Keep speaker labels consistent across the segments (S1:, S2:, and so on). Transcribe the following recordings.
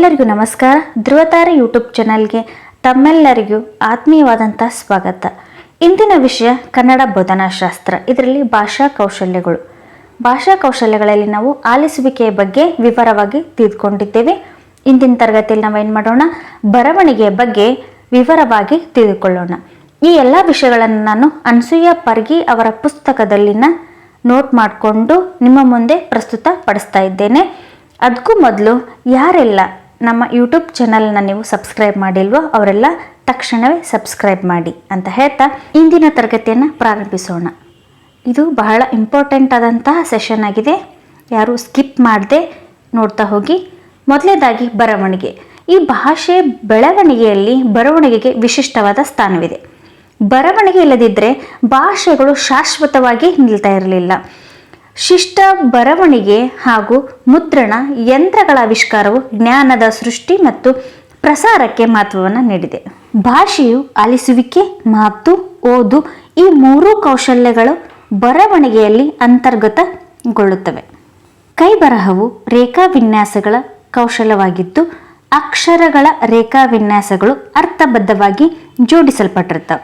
S1: ಎಲ್ಲರಿಗೂ ನಮಸ್ಕಾರ. ಧ್ರುವತಾರ ಯೂಟ್ಯೂಬ್ ಚಾನಲ್ಗೆ ತಮ್ಮೆಲ್ಲರಿಗೂ ಆತ್ಮೀಯವಾದಂಥ ಸ್ವಾಗತ. ಇಂದಿನ ವಿಷಯ ಕನ್ನಡ ಬೋಧನಾಶಾಸ್ತ್ರ, ಇದರಲ್ಲಿ ಭಾಷಾ ಕೌಶಲ್ಯಗಳು. ಭಾಷಾ ಕೌಶಲ್ಯಗಳಲ್ಲಿ ನಾವು ಆಲಿಸುವಿಕೆಯ ಬಗ್ಗೆ ವಿವರವಾಗಿ ತಿಳಿದುಕೊಂಡಿದ್ದೇವೆ. ಇಂದಿನ ತರಗತಿಯಲ್ಲಿ ನಾವು ಏನು ಮಾಡೋಣ? ಬರವಣಿಗೆಯ ಬಗ್ಗೆ ವಿವರವಾಗಿ ತಿಳಿದುಕೊಳ್ಳೋಣ. ಈ ಎಲ್ಲ ವಿಷಯಗಳನ್ನು ನಾನು ಅನ್ಸೂಯ ಪರ್ಗಿ ಅವರ ಪುಸ್ತಕದಲ್ಲಿನ ನೋಟ್ ಮಾಡಿಕೊಂಡು ನಿಮ್ಮ ಮುಂದೆ ಪ್ರಸ್ತುತ ಪಡಿಸ್ತಾ ಇದ್ದೇನೆ. ಅದಕ್ಕೂ ಮೊದಲು ಯಾರೆಲ್ಲ ನಮ್ಮ ಯೂಟ್ಯೂಬ್ ಚಾನಲ್ನ ನೀವು ಸಬ್ಸ್ಕ್ರೈಬ್ ಮಾಡಿಲ್ವೋ ಅವರೆಲ್ಲ ತಕ್ಷಣವೇ ಸಬ್ಸ್ಕ್ರೈಬ್ ಮಾಡಿ ಅಂತ ಹೇಳ್ತಾ ಇಂದಿನ ತರಗತಿಯನ್ನು ಪ್ರಾರಂಭಿಸೋಣ. ಇದು ಬಹಳ ಇಂಪಾರ್ಟೆಂಟ್ ಆದಂತಹ ಸೆಷನ್ ಆಗಿದೆ. ಯಾರು ಸ್ಕಿಪ್ ಮಾಡದೆ ನೋಡ್ತಾ ಹೋಗಿ. ಮೊದಲನೇದಾಗಿ ಬರವಣಿಗೆ. ಈ ಭಾಷೆ ಬೆಳವಣಿಗೆಯಲ್ಲಿ ಬರವಣಿಗೆಗೆ ವಿಶಿಷ್ಟವಾದ ಸ್ಥಾನವಿದೆ. ಬರವಣಿಗೆ ಇಲ್ಲದಿದ್ದರೆ ಭಾಷೆಗಳು ಶಾಶ್ವತವಾಗಿ ನಿಲ್ತಾ ಇರಲಿಲ್ಲ. ಶಿಷ್ಟ ಬರವಣಿಗೆ ಹಾಗೂ ಮುದ್ರಣ ಯಂತ್ರಗಳ ಆವಿಷ್ಕಾರವು ಜ್ಞಾನದ ಸೃಷ್ಟಿ ಮತ್ತು ಪ್ರಸಾರಕ್ಕೆ ಮಹತ್ವವನ್ನು ನೀಡಿದೆ. ಭಾಷೆಯು ಆಲಿಸುವಿಕೆ, ಮಾತು, ಓದು ಈ ಮೂರೂ ಕೌಶಲ್ಯಗಳು ಬರವಣಿಗೆಯಲ್ಲಿ ಅಂತರ್ಗತಗೊಳ್ಳುತ್ತವೆ. ಕೈಬರಹವು ರೇಖಾವಿನ್ಯಾಸಗಳ ಕೌಶಲ್ಯವಾಗಿದ್ದು ಅಕ್ಷರಗಳ ರೇಖಾ ವಿನ್ಯಾಸಗಳು ಅರ್ಥಬದ್ಧವಾಗಿ ಜೋಡಿಸಲ್ಪಟ್ಟಿರ್ತವೆ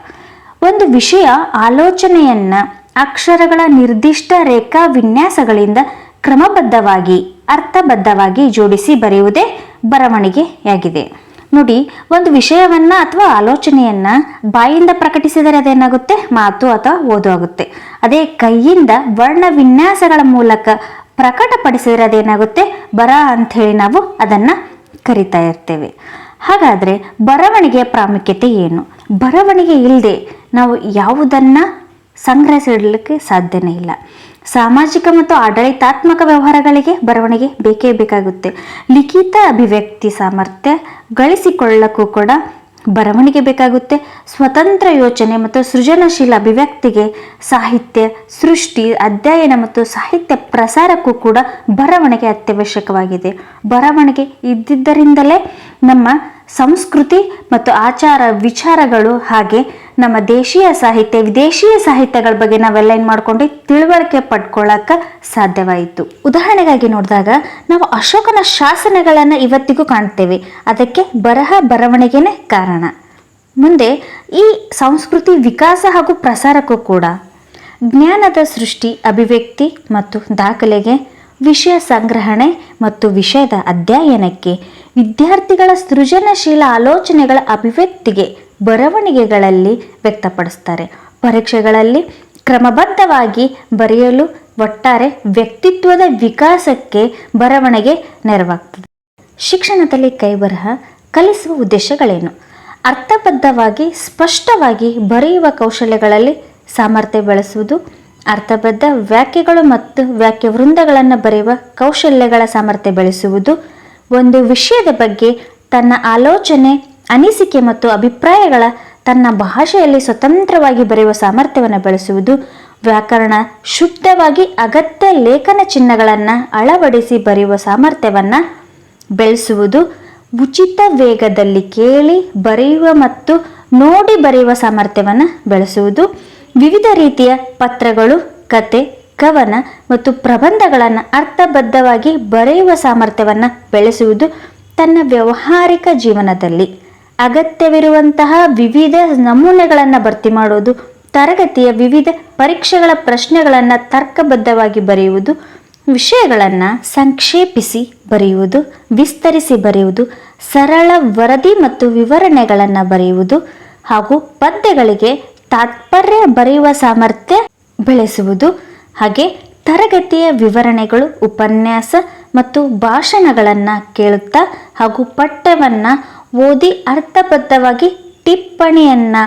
S1: ಒಂದು ವಿಷಯ ಆಲೋಚನೆಯನ್ನ ಅಕ್ಷರಗಳ ನಿರ್ದಿಷ್ಟ ರೇಖಾ ವಿನ್ಯಾಸಗಳಿಂದ ಕ್ರಮಬದ್ಧವಾಗಿ, ಅರ್ಥಬದ್ಧವಾಗಿ ಜೋಡಿಸಿ ಬರೆಯುವುದೇ ಬರವಣಿಗೆಯಾಗಿದೆ. ನೋಡಿ, ಒಂದು ವಿಷಯವನ್ನ ಅಥವಾ ಆಲೋಚನೆಯನ್ನ ಬಾಯಿಂದ ಪ್ರಕಟಿಸಿದರೆ ಅದೇನಾಗುತ್ತೆ? ಮಾತು ಅಥವಾ ಓದು ಆಗುತ್ತೆ. ಅದೇ ಕೈಯಿಂದ ವರ್ಣ ವಿನ್ಯಾಸಗಳ ಮೂಲಕ ಪ್ರಕಟಪಡಿಸಿದರೆ ಅದೇನಾಗುತ್ತೆ? ಬರ ಅಂತ ಹೇಳಿ ನಾವು ಅದನ್ನ ಕರಿತಾ ಇರ್ತೇವೆ. ಹಾಗಾದ್ರೆ ಬರವಣಿಗೆಯ ಪ್ರಾಮುಖ್ಯತೆ ಏನು? ಬರವಣಿಗೆ ಇಲ್ಲದೆ ನಾವು ಯಾವುದನ್ನ ಸಂಗ್ರಹಿಸಿಡಲಿಕ್ಕೆ ಸಾಧ್ಯನೇ ಇಲ್ಲ. ಸಾಮಾಜಿಕ ಮತ್ತು ಆಡಳಿತಾತ್ಮಕ ವ್ಯವಹಾರಗಳಿಗೆ ಬರವಣಿಗೆ ಬೇಕೇ ಬೇಕಾಗುತ್ತೆ. ಲಿಖಿತ ಅಭಿವ್ಯಕ್ತಿ ಸಾಮರ್ಥ್ಯ ಗಳಿಸಿಕೊಳ್ಳಕ್ಕೂ ಕೂಡ ಬರವಣಿಗೆ ಬೇಕಾಗುತ್ತೆ. ಸ್ವತಂತ್ರ ಯೋಚನೆ ಮತ್ತು ಸೃಜನಶೀಲ ಅಭಿವ್ಯಕ್ತಿಗೆ ಸಾಹಿತ್ಯ, ಸೃಷ್ಟಿ, ಅಧ್ಯಯನ ಮತ್ತು ಸಾಹಿತ್ಯ ಪ್ರಸಾರಕ್ಕೂ ಕೂಡ ಬರವಣಿಗೆ ಅತ್ಯವಶ್ಯಕವಾಗಿದೆ. ಬರವಣಿಗೆ ಇದ್ದಿದ್ದರಿಂದಲೇ ನಮ್ಮ ಸಂಸ್ಕೃತಿ ಮತ್ತು ಆಚಾರ ವಿಚಾರಗಳು ಹಾಗೆ ನಮ್ಮ ದೇಶೀಯ ಸಾಹಿತ್ಯ, ವಿದೇಶೀಯ ಸಾಹಿತ್ಯಗಳ ಬಗ್ಗೆ ನಾವೆಲ್ಲ ಏನು ಮಾಡ್ಕೊಂಡು ತಿಳುವಳಿಕೆ ಪಡ್ಕೊಳ್ಳೋಕೆ ಸಾಧ್ಯವಾಯಿತು. ಉದಾಹರಣೆಗಾಗಿ ನೋಡಿದಾಗ ನಾವು ಅಶೋಕನ ಶಾಸನಗಳನ್ನು ಇವತ್ತಿಗೂ ಕಾಣ್ತೇವೆ. ಅದಕ್ಕೆ ಬರಹ ಬರವಣಿಗೆನೇ ಕಾರಣ. ಮುಂದೆ ಈ ಸಂಸ್ಕೃತಿ ವಿಕಾಸ ಹಾಗೂ ಪ್ರಸಾರಕ್ಕೂ ಕೂಡ ಜ್ಞಾನದ ಸೃಷ್ಟಿ, ಅಭಿವ್ಯಕ್ತಿ ಮತ್ತು ದಾಖಲೆಗೆ ವಿಷಯ ಸಂಗ್ರಹಣೆ ಮತ್ತು ವಿಷಯದ ಅಧ್ಯಯನಕ್ಕೆ ವಿದ್ಯಾರ್ಥಿಗಳ ಸೃಜನಶೀಲ ಆಲೋಚನೆಗಳ ಅಭಿವ್ಯಕ್ತಿಗೆ ಬರವಣಿಗೆಗಳಲ್ಲಿ ವ್ಯಕ್ತಪಡಿಸ್ತಾರೆ. ಪರೀಕ್ಷೆಗಳಲ್ಲಿ ಕ್ರಮಬದ್ಧವಾಗಿ ಬರೆಯಲು ಒಟ್ಟಾರೆ ವ್ಯಕ್ತಿತ್ವದ ವಿಕಾಸಕ್ಕೆ ಬರವಣಿಗೆ ನೆರವಾಗ್ತದೆ. ಶಿಕ್ಷಣದಲ್ಲಿ ಕೈಬರಹ ಕಲಿಸುವ ಉದ್ದೇಶಗಳೇನು? ಅರ್ಥಬದ್ಧವಾಗಿ, ಸ್ಪಷ್ಟವಾಗಿ ಬರೆಯುವ ಕೌಶಲ್ಯಗಳಲ್ಲಿ ಸಾಮರ್ಥ್ಯ ಬೆಳೆಸುವುದು, ಅರ್ಥಬದ್ಧ ವ್ಯಾಖ್ಯೆಗಳು ಮತ್ತು ವ್ಯಾಖ್ಯ ವೃಂದಗಳನ್ನು ಬರೆಯುವ ಕೌಶಲ್ಯಗಳ ಸಾಮರ್ಥ್ಯ ಬೆಳೆಸುವುದು ಒಂದು ವಿಷಯದ ಬಗ್ಗೆ ತನ್ನ ಆಲೋಚನೆ, ಅನಿಸಿಕೆ ಮತ್ತು ಅಭಿಪ್ರಾಯಗಳ ತನ್ನ ಭಾಷೆಯಲ್ಲಿ ಸ್ವತಂತ್ರವಾಗಿ ಬರೆಯುವ ಸಾಮರ್ಥ್ಯವನ್ನು ಬೆಳೆಸುವುದು, ವ್ಯಾಕರಣ ಶುದ್ಧವಾಗಿ ಅಗತ್ಯ ಲೇಖನ ಚಿಹ್ನೆಗಳನ್ನು ಅಳವಡಿಸಿ ಬರೆಯುವ ಸಾಮರ್ಥ್ಯವನ್ನು ಬೆಳೆಸುವುದು, ಉಚಿತ ವೇಗದಲ್ಲಿ ಕೇಳಿ, ಬರೆಯುವ ಮತ್ತು ನೋಡಿ ಬರೆಯುವ ಸಾಮರ್ಥ್ಯವನ್ನು ಬೆಳೆಸುವುದು, ವಿವಿಧ ರೀತಿಯ ಪತ್ರಗಳು, ಕತೆ ಕವನ ಮತ್ತು ಪ್ರಬಂಧಗಳನ್ನು ಅರ್ಥಬದ್ಧವಾಗಿ ಬರೆಯುವ ಸಾಮರ್ಥ್ಯವನ್ನು ಬೆಳೆಸುವುದು ತನ್ನ ವ್ಯಾವಹಾರಿಕ ಜೀವನದಲ್ಲಿ. ಅಗತ್ಯವಿರುವಂತಹ ವಿವಿಧ ನಮೂನೆಗಳನ್ನು ಭರ್ತಿ ಮಾಡುವುದು ತರಗತಿಯ ವಿವಿಧ ಪರೀಕ್ಷೆಗಳ ಪ್ರಶ್ನೆಗಳನ್ನು ತರ್ಕಬದ್ಧವಾಗಿ ಬರೆಯುವುದು, ವಿಷಯಗಳನ್ನು ಸಂಕ್ಷೇಪಿಸಿ ಬರೆಯುವುದು, ವಿಸ್ತರಿಸಿ ಬರೆಯುವುದು, ಸರಳ ವರದಿ ಮತ್ತು ವಿವರಣೆಗಳನ್ನು ಬರೆಯುವುದು ಹಾಗೂ ಪದ್ಯಗಳಿಗೆ ತಾತ್ಪರ್ಯ ಬರೆಯುವ ಸಾಮರ್ಥ್ಯ ಬೆಳೆಸುವುದು. ಹಾಗೆ ತರಗತಿಯ ವಿವರಣೆಗಳು, ಉಪನ್ಯಾಸ ಮತ್ತು ಭಾಷಣಗಳನ್ನು ಕೇಳುತ್ತಾ ಹಾಗೂ ಪಠ್ಯವನ್ನು ಓದಿ ಅರ್ಥಬದ್ಧವಾಗಿ ಟಿಪ್ಪಣಿಯನ್ನು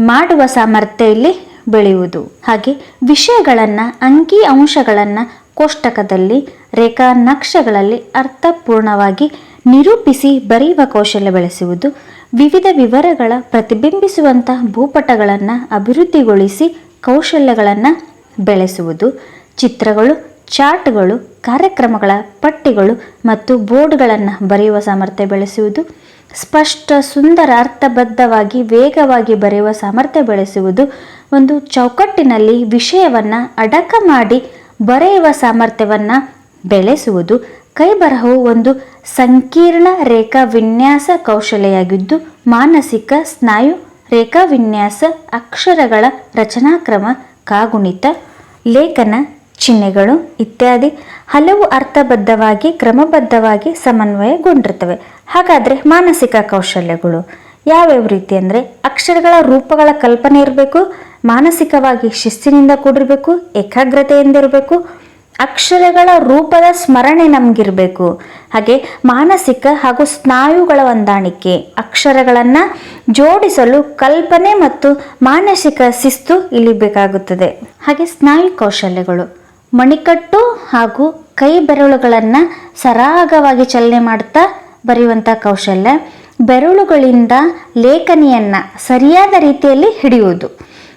S1: ಮಾಡುವ ಸಾಮರ್ಥ್ಯ ಇಲ್ಲಿ ಬೆಳೆಯುವುದು. ಹಾಗೆ ವಿಷಯಗಳನ್ನು, ಅಂಕಿ ಅಂಶಗಳನ್ನು ಕೋಷ್ಟಕದಲ್ಲಿ, ರೇಖಾ ನಕ್ಷೆಗಳಲ್ಲಿ ಅರ್ಥಪೂರ್ಣವಾಗಿ ನಿರೂಪಿಸಿ ಬರೆಯುವ ಕೌಶಲ್ಯ ಬೆಳೆಸುವುದು, ವಿವಿಧ ವಿವರಗಳ ಪ್ರತಿಬಿಂಬಿಸುವಂತಹ ಭೂಪಟಗಳನ್ನು ಅಭಿವೃದ್ಧಿಗೊಳಿಸಿ ಕೌಶಲ್ಯಗಳನ್ನು ಬೆಳೆಸುವುದು. ಚಿತ್ರಗಳು, ಚಾರ್ಟ್ಗಳು, ಕಾರ್ಯಕ್ರಮಗಳ ಪಟ್ಟಿಗಳು ಮತ್ತು ಬೋರ್ಡ್ಗಳನ್ನು ಬರೆಯುವ ಸಾಮರ್ಥ್ಯ ಬೆಳೆಸುವುದು. ಸ್ಪಷ್ಟ, ಸುಂದರ, ಅರ್ಥಬದ್ಧವಾಗಿ ವೇಗವಾಗಿ ಬರೆಯುವ ಸಾಮರ್ಥ್ಯ ಬೆಳೆಸುವುದು. ಒಂದು ಚೌಕಟ್ಟಿನಲ್ಲಿ ವಿಷಯವನ್ನು ಅಡಕ ಮಾಡಿ ಬರೆಯುವ ಸಾಮರ್ಥ್ಯವನ್ನು ಬೆಳೆಸುವುದು. ಕೈಬರಹವು ಒಂದು ಸಂಕೀರ್ಣ ರೇಖಾ ವಿನ್ಯಾಸ ಕೌಶಲೆಯಾಗಿದ್ದು, ಮಾನಸಿಕ ಸ್ನಾಯು ರೇಖಾ ವಿನ್ಯಾಸ ಅಕ್ಷರಗಳ ರಚನಾಕ್ರಮ ಕಾಗುಣಿತ, ಲೇಖನ, ಚಿಹ್ನೆಗಳು ಇತ್ಯಾದಿ ಹಲವು ಅರ್ಥಬದ್ಧವಾಗಿ, ಕ್ರಮಬದ್ಧವಾಗಿ ಸಮನ್ವಯಗೊಂಡಿರ್ತವೆ ಹಾಗಾದರೆ ಮಾನಸಿಕ ಕೌಶಲ್ಯಗಳು ಯಾವ್ಯಾವ ರೀತಿ ಅಂದರೆ ಅಕ್ಷರಗಳ ರೂಪಗಳ ಕಲ್ಪನೆ ಇರಬೇಕು, ಮಾನಸಿಕವಾಗಿ ಶಿಸ್ತಿನಿಂದ ಕೂಡಿರಬೇಕು, ಏಕಾಗ್ರತೆಯಿಂದ ಇರಬೇಕು ಅಕ್ಷರಗಳ ರೂಪದ ಸ್ಮರಣೆ ನಮಗಿರಬೇಕು. ಹಾಗೆ ಮಾನಸಿಕ ಹಾಗೂ ಸ್ನಾಯುಗಳ ಹೊಂದಾಣಿಕೆ, ಅಕ್ಷರಗಳನ್ನು ಜೋಡಿಸಲು ಕಲ್ಪನೆ ಮತ್ತು ಮಾನಸಿಕ ಶಿಸ್ತು ಇಲ್ಲಿ ಬೇಕಾಗುತ್ತದೆ ಹಾಗೆ ಸ್ನಾಯು ಕೌಶಲ್ಯಗಳು, ಮಣಿಕಟ್ಟು ಹಾಗೂ ಕೈ ಬೆರಳುಗಳನ್ನು ಸರಾಗವಾಗಿ ಚಲನೆ ಮಾಡ್ತಾ ಬರೆಯುವಂಥ ಕೌಶಲ್ಯ, ಬೆರಳುಗಳಿಂದ ಲೇಖನಿಯನ್ನು ಸರಿಯಾದ ರೀತಿಯಲ್ಲಿ ಹಿಡಿಯುವುದು.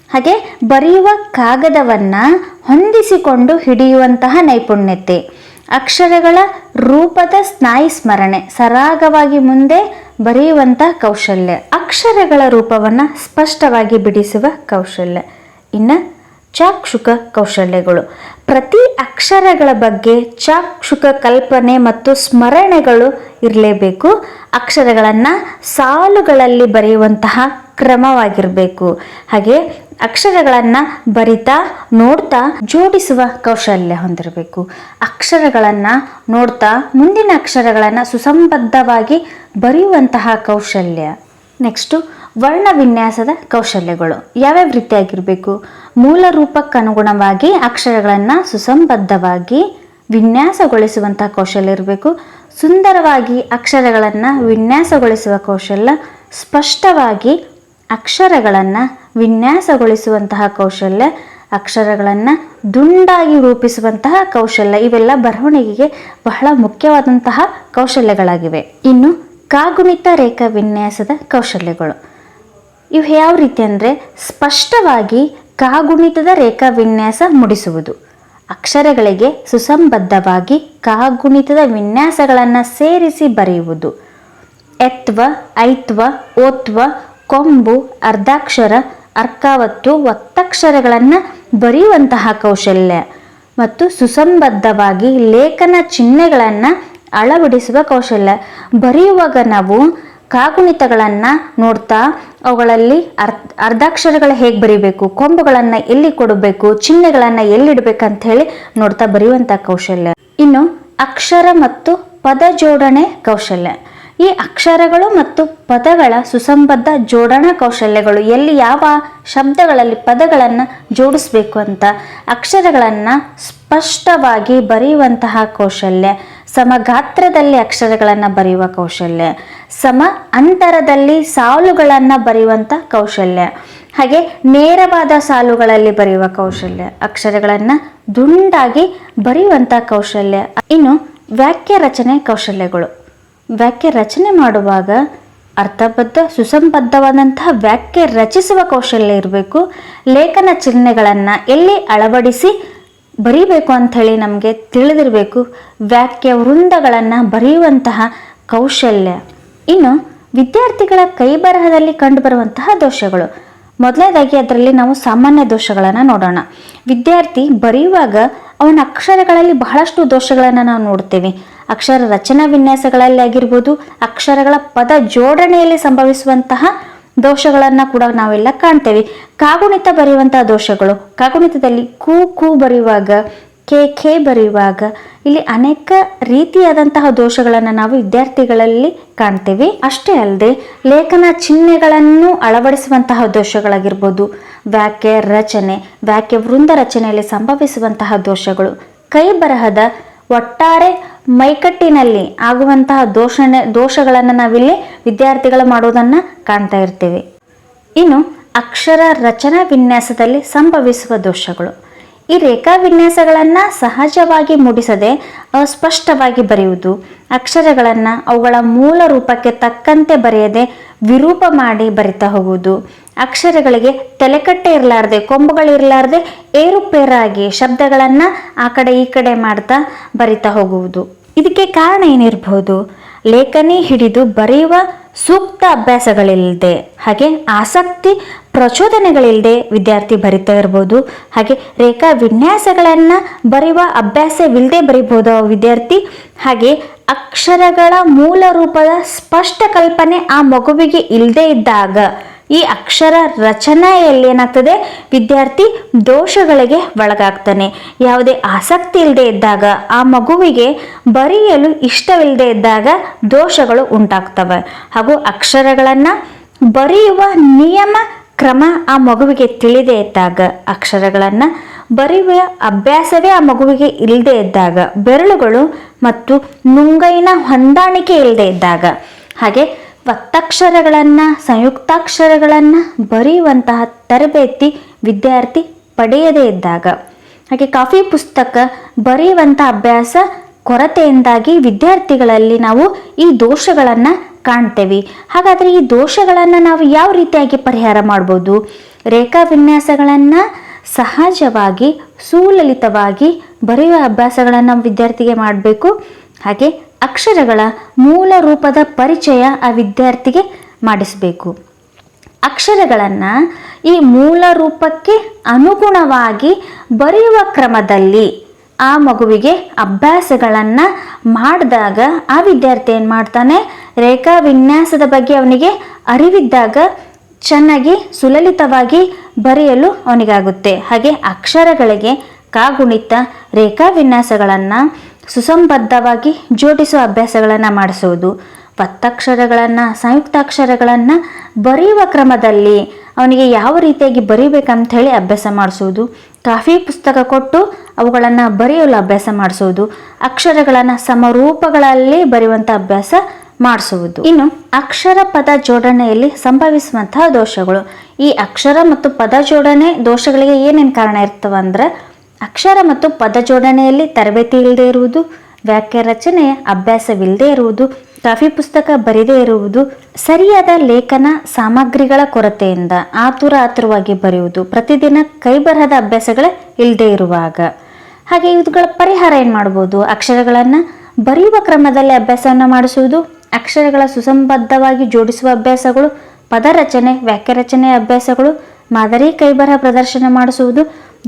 S1: ಹಾಗೆ ಬರೆಯುವ ಕಾಗದವನ್ನು ಹೊಂದಿಸಿಕೊಂಡು ಹಿಡಿಯುವಂತಹ ನೈಪುಣ್ಯತೆ. ಅಕ್ಷರಗಳ ರೂಪದ ಸ್ನಾಯು ಸ್ಮರಣೆ, ಸರಾಗವಾಗಿ ಮುಂದೆ ಬರೆಯುವಂತಹ ಕೌಶಲ್ಯ. ಅಕ್ಷರಗಳ ರೂಪವನ್ನು ಸ್ಪಷ್ಟವಾಗಿ ಬಿಡಿಸುವ ಕೌಶಲ್ಯ. ಇನ್ನು ಚಾಕ್ಷುಕ ಕೌಶಲ್ಯಗಳು. ಪ್ರತಿ ಅಕ್ಷರಗಳ ಬಗ್ಗೆ ಚಾಕ್ಷುಕ ಕಲ್ಪನೆ ಮತ್ತು ಸ್ಮರಣೆಗಳು ಇರಲೇಬೇಕು. ಅಕ್ಷರಗಳನ್ನು ಸಾಲುಗಳಲ್ಲಿ ಬರೆಯುವಂತಹ ಕ್ರಮವಾಗಿರಬೇಕು ಹಾಗೆ ಅಕ್ಷರಗಳನ್ನು ಬರಿತಾ, ನೋಡ್ತಾ, ಜೋಡಿಸುವ ಕೌಶಲ್ಯ ಹೊಂದಿರಬೇಕು. ಅಕ್ಷರಗಳನ್ನು ನೋಡ್ತಾ, ಮುಂದಿನ ಅಕ್ಷರಗಳನ್ನು ಸುಸಂಬದ್ಧವಾಗಿ ಬರೆಯುವಂತಹ ಕೌಶಲ್ಯ. ನೆಕ್ಸ್ಟು ವರ್ಣ ವಿನ್ಯಾಸದ ಕೌಶಲ್ಯಗಳು. ಯಾವ್ಯಾವ ರೀತಿಯಾಗಿರಬೇಕು? ಮೂಲ ರೂಪಕ್ಕನುಗುಣವಾಗಿ ಅಕ್ಷರಗಳನ್ನು ಸುಸಂಬದ್ಧವಾಗಿ ವಿನ್ಯಾಸಗೊಳಿಸುವಂತಹ ಕೌಶಲ್ಯ ಇರಬೇಕು. ಸುಂದರವಾಗಿ ಅಕ್ಷರಗಳನ್ನು ವಿನ್ಯಾಸಗೊಳಿಸುವ ಕೌಶಲ್ಯ ಸ್ಪಷ್ಟವಾಗಿ ಅಕ್ಷರಗಳನ್ನು ವಿನ್ಯಾಸಗೊಳಿಸುವಂತಹ ಕೌಶಲ್ಯ, ಅಕ್ಷರಗಳನ್ನು ದುಂಡಾಗಿ ರೂಪಿಸುವಂತಹ ಕೌಶಲ್ಯ, ಇವೆಲ್ಲ ಬರವಣಿಗೆಗೆ ಬಹಳ ಮುಖ್ಯವಾದಂತಹ ಕೌಶಲ್ಯಗಳಾಗಿವೆ. ಇನ್ನು ಕಾಗುಣಿತ ರೇಖಾ ವಿನ್ಯಾಸದ ಕೌಶಲ್ಯಗಳು. ಇವು ಯಾವ ರೀತಿ ಅಂದರೆ ಸ್ಪಷ್ಟವಾಗಿ ಕಾಗುಣಿತದ ರೇಖಾ ವಿನ್ಯಾಸ ಮೂಡಿಸುವುದು. ಅಕ್ಷರಗಳಿಗೆ ಸುಸಂಬದ್ಧವಾಗಿ ಕಾಗುಣಿತದ ವಿನ್ಯಾಸಗಳನ್ನು ಸೇರಿಸಿ ಬರೆಯುವುದು. ಎತ್ವ, ಐತ್ವ, ಓತ್ವ ಕೊಂಬು, ಅರ್ಧಾಕ್ಷರ, ಅರ್ಕಾವತ್ತು ಒತ್ತಕ್ಷರಗಳನ್ನು ಬರೆಯುವಂತಹ ಕೌಶಲ್ಯ ಮತ್ತು ಸುಸಂಬದ್ಧವಾಗಿ ಲೇಖನ ಚಿಹ್ನೆಗಳನ್ನು ಅಳವಡಿಸುವ ಕೌಶಲ್ಯ. ಬರೆಯುವಾಗ ನಾವು ಕಾಗುಣಿತಗಳನ್ನು ನೋಡ್ತಾ ಅವುಗಳಲ್ಲಿ ಅರ್ಧ, ಅರ್ಧಾಕ್ಷರಗಳು ಹೇಗೆ ಬರಿಬೇಕು, ಕೊಂಬುಗಳನ್ನು ಎಲ್ಲಿ ಕೊಡಬೇಕು, ಚಿಹ್ನೆಗಳನ್ನು ಎಲ್ಲಿಡಬೇಕಂತ ಹೇಳಿ ನೋಡ್ತಾ ಬರೆಯುವಂಥ ಕೌಶಲ್ಯ. ಇನ್ನು ಅಕ್ಷರ ಮತ್ತು ಪದ ಜೋಡಣೆ ಕೌಶಲ್ಯ. ಈ ಅಕ್ಷರಗಳು ಮತ್ತು ಪದಗಳ ಸುಸಂಬದ್ಧ ಜೋಡಣಾ ಕೌಶಲ್ಯಗಳು ಎಲ್ಲಿ ಯಾವ ಶಬ್ದಗಳಲ್ಲಿ ಪದಗಳನ್ನು ಜೋಡಿಸ್ಬೇಕು ಅಂತ ಅಕ್ಷರಗಳನ್ನು ಸ್ಪಷ್ಟವಾಗಿ ಬರೆಯುವಂತಹ ಕೌಶಲ್ಯ, ಸಮಗಾತ್ರದಲ್ಲಿ ಅಕ್ಷರಗಳನ್ನು ಬರೆಯುವ ಕೌಶಲ್ಯ, ಸಮ ಅಂತರದಲ್ಲಿ ಸಾಲುಗಳನ್ನು ಬರೆಯುವಂಥ ಕೌಶಲ್ಯ, ಹಾಗೆ ನೇರವಾದ ಸಾಲುಗಳಲ್ಲಿ ಬರೆಯುವ ಕೌಶಲ್ಯ, ಅಕ್ಷರಗಳನ್ನು ದುಂಡಾಗಿ ಬರೆಯುವಂಥ ಕೌಶಲ್ಯ. ಇನ್ನು ವಾಕ್ಯ ರಚನೆ ಕೌಶಲ್ಯಗಳು. ವಾಕ್ಯ ರಚನೆ ಮಾಡುವಾಗ ಅರ್ಥಬದ್ಧ, ಸುಸಂಬದ್ಧವಾದಂತಹ ವಾಕ್ಯ ರಚಿಸುವ ಕೌಶಲ್ಯ ಇರಬೇಕು. ಲೇಖನ ಚಿಹ್ನೆಗಳನ್ನು ಎಲ್ಲಿ ಅಳವಡಿಸಿ ಬರೀಬೇಕು ಅಂಥೇಳಿ ನಮಗೆ ತಿಳಿದಿರಬೇಕು. ವಾಕ್ಯ ವೃಂದಗಳನ್ನು ಬರೆಯುವಂತಹ ಕೌಶಲ್ಯ. ಇನ್ನು ವಿದ್ಯಾರ್ಥಿಗಳ ಕೈಬರಹದಲ್ಲಿ ಕಂಡುಬರುವಂತಹ ದೋಷಗಳು. ಮೊದಲನೇದಾಗಿ ಅದರಲ್ಲಿ ನಾವು ಸಾಮಾನ್ಯ ದೋಷಗಳನ್ನು ನೋಡೋಣ. ವಿದ್ಯಾರ್ಥಿ ಬರೆಯುವಾಗ ಅವನ ಅಕ್ಷರಗಳಲ್ಲಿ ಬಹಳಷ್ಟು ದೋಷಗಳನ್ನು ನಾವು ನೋಡ್ತೇವೆ. ಅಕ್ಷರ ರಚನಾ ವಿನ್ಯಾಸಗಳಲ್ಲಿ ಆಗಿರ್ಬೋದು, ಅಕ್ಷರಗಳ ಪದ ಜೋಡಣೆಯಲ್ಲಿ ಸಂಭವಿಸುವಂತಹ ದೋಷಗಳನ್ನು ಕೂಡ ನಾವೆಲ್ಲ ಕಾಣ್ತೇವೆ. ಕಾಗುಣಿತ ಬರೆಯುವಂತಹ ದೋಷಗಳು. ಕಾಗುಣಿತದಲ್ಲಿ ಕೂ ಕೂ ಬರೆಯುವಾಗ ಕೆ ಕೆ ಬರೆಯುವಾಗ ಇಲ್ಲಿ ಅನೇಕ ರೀತಿಯಾದಂತಹ ದೋಷಗಳನ್ನು ನಾವು ವಿದ್ಯಾರ್ಥಿಗಳಲ್ಲಿ ಕಾಣ್ತೇವೆ. ಅಷ್ಟೇ ಅಲ್ಲದೆ ಲೇಖನ ಚಿಹ್ನೆಗಳನ್ನು ಅಳವಡಿಸುವಂತಹ ದೋಷಗಳಾಗಿರ್ಬೋದು. ವಾಕ್ಯ ರಚನೆ ವಾಕ್ಯ ವೃಂದ ರಚನೆಯಲ್ಲಿ ಸಂಭವಿಸುವಂತಹ ದೋಷಗಳು. ಕೈ ಬರಹದ ಒಟ್ಟಾರೆ ಮೈಕಟ್ಟಿನಲ್ಲಿ ಆಗುವಂತಹ ದೋಷಣೆ, ದೋಷಗಳನ್ನು ನಾವಿಲ್ಲಿ ವಿದ್ಯಾರ್ಥಿಗಳು ಮಾಡೋದನ್ನು ಕಾಣ್ತಾ ಇರ್ತೇವೆ. ಇನ್ನು ಅಕ್ಷರ ರಚನಾ ವಿನ್ಯಾಸದಲ್ಲಿ ಸಂಭವಿಸುವ ದೋಷಗಳು. ಈ ರೇಖಾ ವಿನ್ಯಾಸಗಳನ್ನು ಸಹಜವಾಗಿ ಮೂಡಿಸದೆ ಅಸ್ಪಷ್ಟವಾಗಿ ಬರೆಯುವುದು, ಅಕ್ಷರಗಳನ್ನು ಅವುಗಳ ಮೂಲ ರೂಪಕ್ಕೆ ತಕ್ಕಂತೆ ಬರೆಯದೆ ವಿರೂಪ ಮಾಡಿ ಬರಿತಾ ಹೋಗುವುದು, ಅಕ್ಷರಗಳಿಗೆ ತಲೆಕಟ್ಟೆ ಇರಲಾರ್ದೆ ಕೊಂಬುಗಳಿರಲಾರ್ದೆ ಏರುಪೇರಾಗಿ ಶಬ್ದಗಳನ್ನು ಆ ಕಡೆ ಈ ಕಡೆ ಮಾಡ್ತಾ ಬರಿತಾ ಹೋಗುವುದು. ಇದಕ್ಕೆ ಕಾರಣ ಏನಿರಬಹುದು ಲೇಖನಿ ಹಿಡಿದು ಬರೆಯುವ ಸೂಕ್ತ ಅಭ್ಯಾಸಗಳಿಲ್ಲದೆ, ಹಾಗೆ ಆಸಕ್ತಿ ಪ್ರಚೋದನೆಗಳಿಲ್ಲದೆ ವಿದ್ಯಾರ್ಥಿ ಬರಿತಾ ಇರ್ಬೋದು. ಹಾಗೆ ರೇಖಾ ವಿನ್ಯಾಸಗಳನ್ನು ಬರೆಯುವ ಅಭ್ಯಾಸವಿಲ್ಲದೆ ಬರಿಬೋದು ವಿದ್ಯಾರ್ಥಿ. ಹಾಗೆ ಅಕ್ಷರಗಳ ಮೂಲ ರೂಪದ ಸ್ಪಷ್ಟ ಕಲ್ಪನೆ ಆ ಮಗುವಿಗೆ ಇಲ್ಲದೇ ಇದ್ದಾಗ ಈ ಅಕ್ಷರ ರಚನೆಯಲ್ಲಿ ಏನಾಗ್ತದೆ? ವಿದ್ಯಾರ್ಥಿ ದೋಷಗಳಿಗೆ ಒಳಗಾಗ್ತಾನೆ. ಯಾವುದೇ ಆಸಕ್ತಿ ಇಲ್ಲದೆ ಇದ್ದಾಗ, ಆ ಮಗುವಿಗೆ ಬರೆಯಲು ಇಷ್ಟವಿಲ್ಲದೆ ಇದ್ದಾಗ ದೋಷಗಳು ಉಂಟಾಗ್ತವೆ. ಹಾಗೂ ಅಕ್ಷರಗಳನ್ನು ಬರೆಯುವ ನಿಯಮ ಕ್ರಮ ಆ ಮಗುವಿಗೆ ತಿಳಿದೇ ಇದ್ದಾಗ, ಅಕ್ಷರಗಳನ್ನು ಬರೆಯುವ ಅಭ್ಯಾಸವೇ ಆ ಮಗುವಿಗೆ ಇಲ್ಲದೆ ಇದ್ದಾಗ, ಬೆರಳುಗಳು ಮತ್ತು ನುಂಗೈನ ಹೊಂದಾಣಿಕೆ ಇಲ್ಲದೆ ಇದ್ದಾಗ. ಹಾಗೆ ಒತ್ತಕ್ಷರಗಳನ್ನು ಸಂಯುಕ್ತಾಕ್ಷರಗಳನ್ನು ಬರೆಯುವಂತಹ ತರಬೇತಿ ವಿದ್ಯಾರ್ಥಿ ಪಡೆಯದೇ ಇದ್ದಾಗ. ಹಾಗೆ ಕಾಫಿ ಪುಸ್ತಕ ಬರೆಯುವಂಥ ಅಭ್ಯಾಸ ಕೊರತೆಯಿಂದಾಗಿ ವಿದ್ಯಾರ್ಥಿಗಳಲ್ಲಿ ನಾವು ಈ ದೋಷಗಳನ್ನು ಕಾಣ್ತೇವೆ. ಹಾಗಾದರೆ ಈ ದೋಷಗಳನ್ನು ನಾವು ಯಾವ ರೀತಿಯಾಗಿ ಪರಿಹಾರ ಮಾಡ್ಬೋದು? ರೇಖಾ ವಿನ್ಯಾಸಗಳನ್ನು ಸಹಜವಾಗಿ, ಸುಲಲಿತವಾಗಿ ಬರೆಯುವ ಅಭ್ಯಾಸಗಳನ್ನು ವಿದ್ಯಾರ್ಥಿಗೆ ಮಾಡಬೇಕು. ಹಾಗೆ ಅಕ್ಷರಗಳ ಮೂಲ ರೂಪದ ಪರಿಚಯ ಆ ವಿದ್ಯಾರ್ಥಿಗೆ ಮಾಡಿಸಬೇಕು. ಅಕ್ಷರಗಳನ್ನು ಈ ಮೂಲ ರೂಪಕ್ಕೆ ಅನುಗುಣವಾಗಿ ಬರೆಯುವ ಕ್ರಮದಲ್ಲಿ ಆ ಮಗುವಿಗೆ ಅಭ್ಯಾಸಗಳನ್ನು ಮಾಡಿದಾಗ ಆ ವಿದ್ಯಾರ್ಥಿ ಏನು ಮಾಡ್ತಾನೆ? ರೇಖಾ ವಿನ್ಯಾಸದ ಬಗ್ಗೆ ಅವನಿಗೆ ಅರಿವಿದ್ದಾಗ ಚೆನ್ನಾಗಿ ಸುಲಲಿತವಾಗಿ ಬರೆಯಲು ಅವನಿಗಾಗುತ್ತೆ. ಹಾಗೆ ಅಕ್ಷರಗಳಿಗೆ ಕಾಗುಣಿತ, ರೇಖಾ ವಿನ್ಯಾಸಗಳನ್ನು ಸುಸಂಬದ್ಧವಾಗಿ ಜೋಡಿಸುವ ಅಭ್ಯಾಸಗಳನ್ನು ಮಾಡಿಸುವುದು. ಒತ್ತಕ್ಷರಗಳನ್ನು ಸಂಯುಕ್ತಾಕ್ಷರಗಳನ್ನು ಬರೆಯುವ ಕ್ರಮದಲ್ಲಿ ಅವನಿಗೆ ಯಾವ ರೀತಿಯಾಗಿ ಬರೀಬೇಕಂತ ಹೇಳಿ ಅಭ್ಯಾಸ ಮಾಡಿಸುವುದು. ಕಾಫಿ ಪುಸ್ತಕ ಕೊಟ್ಟು ಅವುಗಳನ್ನು ಬರೆಯಲು ಅಭ್ಯಾಸ ಮಾಡಿಸುವುದು. ಅಕ್ಷರಗಳನ್ನು ಸಮರೂಪಗಳಲ್ಲಿ ಬರೆಯುವಂಥ ಅಭ್ಯಾಸ ಮಾಡಿಸುವುದು. ಇನ್ನು ಅಕ್ಷರ ಪದ ಜೋಡಣೆಯಲ್ಲಿ ಸಂಭವಿಸುವಂತಹ ದೋಷಗಳು. ಈ ಅಕ್ಷರ ಮತ್ತು ಪದ ಜೋಡಣೆ ದೋಷಗಳಿಗೆ ಏನೇನು ಕಾರಣ ಇರ್ತವೆ ಅಂದ್ರೆ ಅಕ್ಷರ ಮತ್ತು ಪದ ಜೋಡಣೆಯಲ್ಲಿ ತರಬೇತಿ ಇಲ್ಲದೆ ಇರುವುದು ವಾಕ್ಯ ರಚನೆಯ ಅಭ್ಯಾಸವಿಲ್ಲದೆ ಇರುವುದು, ಕಾಫಿ ಪುಸ್ತಕ ಬರೆದೇ ಇರುವುದು, ಸರಿಯಾದ ಲೇಖನ ಸಾಮಗ್ರಿಗಳ ಕೊರತೆಯಿಂದ ಆತುರ ಆತುರವಾಗಿ ಬರೆಯುವುದು, ಪ್ರತಿದಿನ ಕೈಬರಹದ ಅಭ್ಯಾಸಗಳೇ ಇಲ್ಲದೆ ಇರುವಾಗ. ಹಾಗೆ ಇವುಗಳ ಪರಿಹಾರ ಏನು ಮಾಡ್ಬೋದು? ಅಕ್ಷರಗಳನ್ನು ಬರೆಯುವ ಕ್ರಮದಲ್ಲಿ ಅಭ್ಯಾಸವನ್ನು ಮಾಡಿಸುವುದು, ಅಕ್ಷರಗಳ ಸುಸಂಬದ್ಧವಾಗಿ ಜೋಡಿಸುವ ಅಭ್ಯಾಸಗಳು, ಪದ ರಚನೆ ವಾಕ್ಯ ರಚನೆಯ ಅಭ್ಯಾಸಗಳು, ಮಾದರಿ ಕೈಬರಹ ಪ್ರದರ್ಶನ ಮಾಡಿಸುವುದು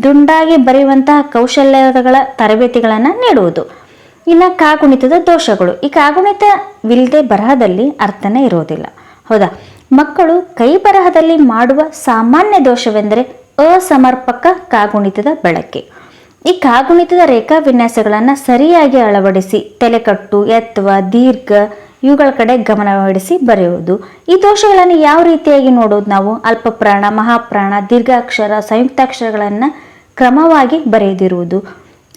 S1: ದುಂಡಾಗಿ ಬರೆಯುವಂತಹ ಕೌಶಲ್ಯಗಳ ತರಬೇತಿಗಳನ್ನು ನೀಡುವುದು. ಇನ್ನು ಕಾಗುಣಿತದ ದೋಷಗಳು. ಈ ಕಾಗುಣಿತ ಕಾಗುಣಿತವಿಲ್ಲದೆ ಬರಹದಲ್ಲಿ ಅರ್ಥನೇ ಇರೋದಿಲ್ಲ ಹೌದಾ? ಮಕ್ಕಳು ಕೈ ಬರಹದಲ್ಲಿ ಮಾಡುವ ಸಾಮಾನ್ಯ ದೋಷವೆಂದರೆ ಅಸಮರ್ಪಕ ಕಾಗುಣಿತದ ಬಳಕೆ. ಈ ಕಾಗುಣಿತದ ರೇಖಾ ವಿನ್ಯಾಸಗಳನ್ನು ಸರಿಯಾಗಿ ಅಳವಡಿಸಿ ತಲೆಕಟ್ಟು ಎತ್ತುವ ದೀರ್ಘ ಇವುಗಳ ಕಡೆ ಗಮನವಿಡಿಸಿ ಬರೆಯುವುದು. ಈ ದೋಷಗಳನ್ನು ಯಾವ ರೀತಿಯಾಗಿ ನೋಡೋದು ನಾವು? ಅಲ್ಪಪ್ರಾಣ, ಮಹಾಪ್ರಾಣ, ದೀರ್ಘಾಕ್ಷರ, ಸಂಯುಕ್ತಾಕ್ಷರಗಳನ್ನು ಕ್ರಮವಾಗಿ ಬರೆದಿರುವುದು.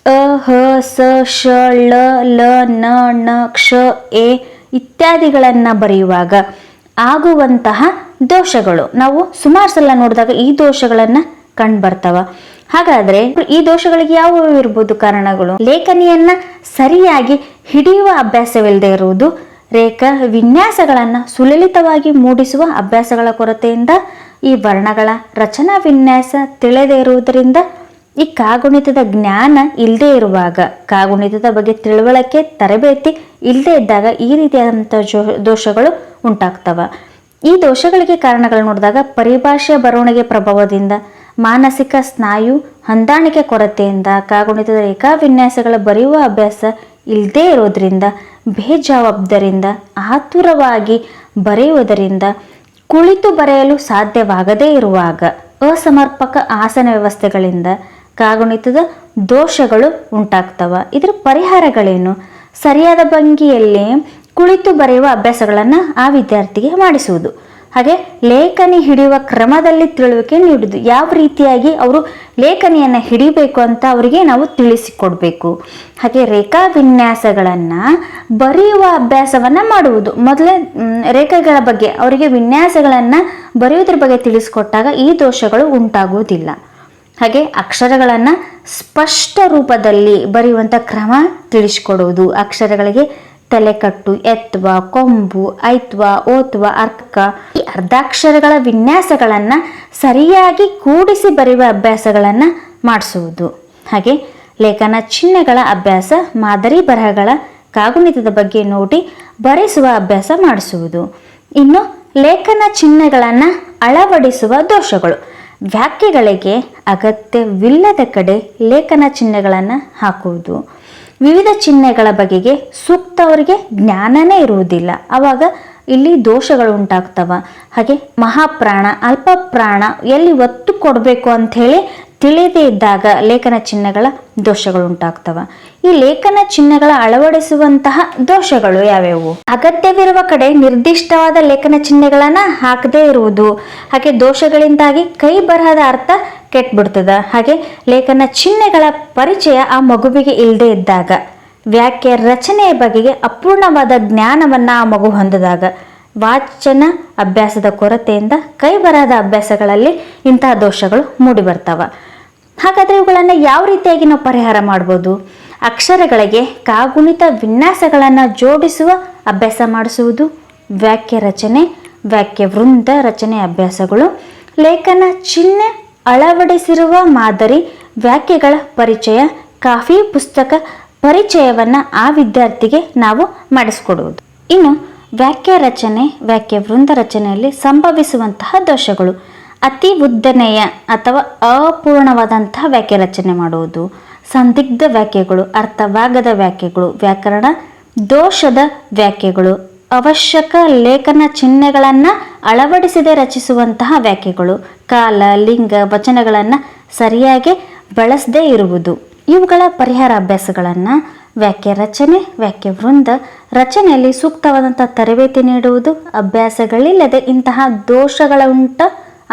S1: ಅ, ಹ, ಸ ಶ ಳ, ಲ, ನ, ಣ, ಕ್ಷ, ಎ ಇತ್ಯಾದಿಗಳನ್ನು ಬರೆಯುವಾಗ ಆಗುವಂತಹ ದೋಷಗಳು. ನಾವು ಸುಮಾರು ಸಲ ನೋಡಿದಾಗ ಈ ದೋಷಗಳನ್ನು ಕಂಡು ಬರ್ತಾವ ಹಾಗಾದ್ರೆ ಈ ದೋಷಗಳಿಗೆ ಯಾವ ಇರ್ಬೋದು ಕಾರಣಗಳು? ಲೇಖನಿಯನ್ನ ಸರಿಯಾಗಿ ಹಿಡಿಯುವ ಅಭ್ಯಾಸವಿಲ್ಲದೆ ಇರುವುದು, ರೇಖ ವಿನ್ಯಾಸಗಳನ್ನು ಸುಲಲಿತವಾಗಿ ಮೂಡಿಸುವ ಅಭ್ಯಾಸಗಳ ಕೊರತೆಯಿಂದ ಈ ವರ್ಣಗಳ ರಚನಾ ವಿನ್ಯಾಸ ತಿಳಿದೇ ಇರುವುದರಿಂದ ಈ ಕಾಗುಣಿತದ ಜ್ಞಾನ ಇಲ್ಲದೆ ಇರುವಾಗ, ಕಾಗುಣಿತದ ಬಗ್ಗೆ ತಿಳುವಳಿಕೆ, ತರಬೇತಿ ಇಲ್ಲದೆ ಇದ್ದಾಗ ಈ ರೀತಿಯಾದಂಥ ಜೋ, ದೋಷಗಳು ಉಂಟಾಗ್ತವ. ಈ ದೋಷಗಳಿಗೆ ಕಾರಣಗಳು ನೋಡಿದಾಗ ಪರಿಭಾಷೆ ಬರವಣಿಗೆ ಪ್ರಭಾವದಿಂದ, ಮಾನಸಿಕ ಸ್ನಾಯು, ಹೊಂದಾಣಿಕೆ ಕೊರತೆಯಿಂದ, ಕಾಗುಣಿತದ ರೇಖಾ ವಿನ್ಯಾಸಗಳ ಬರೆಯುವ ಅಭ್ಯಾಸ ಇಲ್ಲದೇ ಇರೋದ್ರಿಂದ ಬೇಜವಾಬ್ದರಿಂದ ಆತುರವಾಗಿ ಬರೆಯುವುದರಿಂದ ಕುಳಿತು ಬರೆಯಲು ಸಾಧ್ಯವಾಗದೇ ಇರುವಾಗ, ಅಸಮರ್ಪಕ ಆಸನ ವ್ಯವಸ್ಥೆಗಳಿಂದ ಕಾಗುಣಿತದ ದೋಷಗಳು ಉಂಟಾಗ್ತವ. ಇದರ ಪರಿಹಾರಗಳೇನು? ಸರಿಯಾದ ಭಂಗಿಯಲ್ಲಿ ಕುಳಿತು ಬರೆಯುವ ಅಭ್ಯಾಸಗಳನ್ನು ಆ ವಿದ್ಯಾರ್ಥಿಗೆ ಮಾಡಿಸುವುದು. ಹಾಗೆ ಲೇಖನಿ ಹಿಡಿಯುವ ಕ್ರಮದಲ್ಲಿ ತಿಳುವಿಕೆ ನೀಡುವುದು. ಯಾವ ರೀತಿಯಾಗಿ ಅವರು ಲೇಖನಿಯನ್ನು ಹಿಡಿಬೇಕು ಅಂತ ಅವರಿಗೆ ನಾವು ತಿಳಿಸಿಕೊಡಬೇಕು. ಹಾಗೆ ರೇಖಾ ವಿನ್ಯಾಸಗಳನ್ನು ಬರೆಯುವ ಅಭ್ಯಾಸವನ್ನು ಮಾಡುವುದು. ಮೊದಲೇ ರೇಖೆಗಳ ಬಗ್ಗೆ, ಅವರಿಗೆ ವಿನ್ಯಾಸಗಳನ್ನು ಬರೆಯುವುದ್ರ ಬಗ್ಗೆ ತಿಳಿಸಿಕೊಟ್ಟಾಗ ಈ ದೋಷಗಳು ಉಂಟಾಗುವುದಿಲ್ಲ. ಹಾಗೆ ಅಕ್ಷರಗಳನ್ನು ಸ್ಪಷ್ಟ ರೂಪದಲ್ಲಿ ಬರೆಯುವಂಥ ಕ್ರಮ ತಿಳಿಸ್ಕೊಡುವುದು. ಅಕ್ಷರಗಳಿಗೆ ತಲೆಕಟ್ಟು, ಎತ್ವ, ಕೊಂಬು, ಐತ್ವ, ಓತ್ವ, ಅರ್ಕ ಈ ಅರ್ಧಾಕ್ಷರಗಳ ವಿನ್ಯಾಸಗಳನ್ನು ಸರಿಯಾಗಿ ಕೂಡಿಸಿ ಬರೆಯುವ ಅಭ್ಯಾಸಗಳನ್ನು ಮಾಡಿಸುವುದು. ಹಾಗೆ ಲೇಖನ ಚಿಹ್ನೆಗಳ ಅಭ್ಯಾಸ, ಮಾದರಿ ಬರಹಗಳ ಕಾಗುಣಿತದ ಬಗ್ಗೆ ನೋಡಿ ಬರೆಸುವ ಅಭ್ಯಾಸ ಮಾಡಿಸುವುದು. ಇನ್ನು ಲೇಖನ ಚಿಹ್ನೆಗಳನ್ನು ಅಳವಡಿಸುವ ದೋಷಗಳು. ವ್ಯಾಖ್ಯೆಗಳಿಗೆ ಅಗತ್ಯವಿಲ್ಲದ ಕಡೆ ಲೇಖನ ಚಿಹ್ನೆಗಳನ್ನು ಹಾಕುವುದು. ವಿವಿಧ ಚಿಹ್ನೆಗಳ ಬಗೆಗೆ ಸೂಕ್ತ ಅವರಿಗೆ ಜ್ಞಾನನೇ ಇರುವುದಿಲ್ಲ. ಆವಾಗ ಇಲ್ಲಿ ದೋಷಗಳು ಉಂಟಾಗ್ತವ. ಹಾಗೆ ಮಹಾಪ್ರಾಣ ಅಲ್ಪ ಪ್ರಾಣ ಎಲ್ಲಿ ಒತ್ತು ಕೊಡಬೇಕು ಅಂಥೇಳಿ ತಿಳಿದೇ ಇದ್ದಾಗ ಲೇಖನ ಚಿಹ್ನೆಗಳ ದೋಷಗಳು ಉಂಟಾಗ್ತವ ಈ ಲೇಖನ ಚಿಹ್ನೆಗಳ ಅಳವಡಿಸುವಂತಹ ದೋಷಗಳು ಯಾವ್ಯಾವು? ಅಗತ್ಯವಿರುವ ಕಡೆ ನಿರ್ದಿಷ್ಟವಾದ ಲೇಖನ ಚಿಹ್ನೆಗಳನ್ನ ಹಾಕದೇ ಇರುವುದು, ಹಾಗೆ ದೋಷಗಳಿಂದಾಗಿ ಕೈ ಬರಹದ ಅರ್ಥ ಕೆಟ್ಬಿಡ್ತದ. ಹಾಗೆ ಲೇಖನ ಚಿಹ್ನೆಗಳ ಪರಿಚಯ ಆ ಮಗುವಿಗೆ ಇಲ್ಲದೆ ಇದ್ದಾಗ ವ್ಯಾಖ್ಯೆ ರಚನೆಯ ಬಗೆಗೆ ಅಪೂರ್ಣವಾದ ಜ್ಞಾನವನ್ನ ಆ ಮಗು ಹೊಂದಿದಾಗ, ವಾಚನ ಅಭ್ಯಾಸದ ಕೊರತೆಯಿಂದ ಕೈ ಬರಹದ ಅಭ್ಯಾಸಗಳಲ್ಲಿ ಇಂತಹ ದೋಷಗಳು ಮೂಡಿ ಬರ್ತಾವ ಹಾಗಾದ್ರೆ ಇವುಗಳನ್ನು ಯಾವ ರೀತಿಯಾಗಿ ನಾವು ಪರಿಹಾರ ಮಾಡ್ಬೋದು? ಅಕ್ಷರಗಳಿಗೆ ಕಾಗುಣಿತ ವಿನ್ಯಾಸಗಳನ್ನು ಜೋಡಿಸುವ ಅಭ್ಯಾಸ ಮಾಡಿಸುವುದು ವಾಕ್ಯ ರಚನೆ ವಾಕ್ಯ ವೃಂದ ರಚನೆ ಅಭ್ಯಾಸಗಳು, ಲೇಖನ ಚಿಹ್ನೆ ಅಳವಡಿಸಿರುವ ಮಾದರಿ ವಾಕ್ಯಗಳ ಪರಿಚಯ, ಕಾಫಿ ಪುಸ್ತಕ ಪರಿಚಯವನ್ನು ಆ ವಿದ್ಯಾರ್ಥಿಗೆ ನಾವು ಮಾಡಿಸ್ಕೊಡುವುದು. ಇನ್ನು ವಾಕ್ಯ ರಚನೆ ವಾಕ್ಯ ವೃಂದ ರಚನೆಯಲ್ಲಿ ಸಂಭವಿಸುವಂತಹ ದೋಷಗಳು. ಅತಿ ಉದ್ದನೆಯ ಅಥವಾ ಅಪೂರ್ಣವಾದಂತಹ ವಾಕ್ಯ ರಚನೆ ಮಾಡುವುದು. ಸಂದಿಗ್ಧ ವಾಕ್ಯಗಳು ಅರ್ಥವಾಗದ ವಾಕ್ಯಗಳು ವ್ಯಾಕರಣ ದೋಷದ ವಾಕ್ಯಗಳು ಅವಶ್ಯಕ ಲೇಖನ ಚಿಹ್ನೆಗಳನ್ನು ಅಳವಡಿಸದೆ ರಚಿಸುವಂತಹ ವಾಕ್ಯಗಳು ಕಾಲ, ಲಿಂಗ ವಚನಗಳನ್ನು ಸರಿಯಾಗಿ ಬಳಸದೇ ಇರುವುದು. ಇವುಗಳ ಪರಿಹಾರ ಅಭ್ಯಾಸಗಳನ್ನು ವಾಕ್ಯ ರಚನೆ ವಾಕ್ಯ ವೃಂದ, ರಚನೆಯಲ್ಲಿ ಸೂಕ್ತವಾದಂಥ ತರಬೇತಿ ನೀಡುವುದು, ಅಭ್ಯಾಸಗಳಿಲ್ಲದೆ ಇಂತಹ ದೋಷಗಳ ಉಂಟ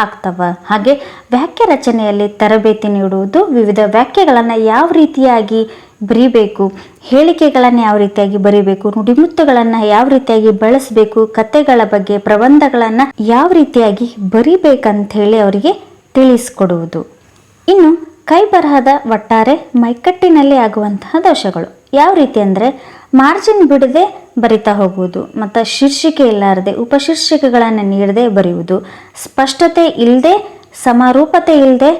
S1: ಆಗ್ತವ. ಹಾಗೆ ವಾಕ್ಯ ರಚನೆಯಲ್ಲಿ ತರಬೇತಿ ನೀಡುವುದು ವಿವಿಧ ವಾಕ್ಯಗಳನ್ನು ಯಾವ ರೀತಿಯಾಗಿ ಬರೀಬೇಕು, ಹೇಳಿಕೆಗಳನ್ನು ಯಾವ ರೀತಿಯಾಗಿ ಬರೀಬೇಕು, ನುಡಿಮುತ್ತುಗಳನ್ನು ಯಾವ ರೀತಿಯಾಗಿ ಬಳಸಬೇಕು ಕತೆಗಳ ಬಗ್ಗೆ ಪ್ರಬಂಧಗಳನ್ನು ಯಾವ ರೀತಿಯಾಗಿ ಬರಿಬೇಕಂತ ಹೇಳಿ ಅವರಿಗೆ ತಿಳಿಸ್ಕೊಡುವುದು. ಇನ್ನು ಕೈ ಬರಹದ ಒಟ್ಟಾರೆ ಮೈಕಟ್ಟಿನಲ್ಲಿ ಆಗುವಂತಹ ದೋಷಗಳು. ಯಾವ ರೀತಿ ಅಂದರೆ ಮಾರ್ಜಿನ್ ಬಿಡದೆ ಬರಿತಾ ಹೋಗುವುದು, ಮತ್ತು ಶೀರ್ಷಿಕೆ ಇಲ್ಲಾರದೆ ಉಪಶೀರ್ಷಿಕೆಗಳನ್ನು ನೀಡದೆ ಬರೆಯುವುದು. ಸ್ಪಷ್ಟತೆ ಇಲ್ಲದೆ ಸಮರೂಪತೆ ಇಲ್ಲದೆ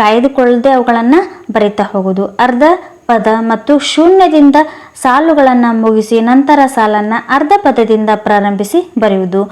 S1: ಕಾಯ್ದುಕೊಳ್ಳದೆ ಅವುಗಳನ್ನು ಬರಿತಾ ಹೋಗುವುದು. ಅರ್ಧ ಪದ ಮತ್ತು ಶೂನ್ಯದಿಂದ ಸಾಲುಗಳನ್ನು ಮುಗಿಸಿ ನಂತರ ಸಾಲನ್ನು ಅರ್ಧ ಪದದಿಂದ ಪ್ರಾರಂಭಿಸಿ ಬರೆಯುವುದು.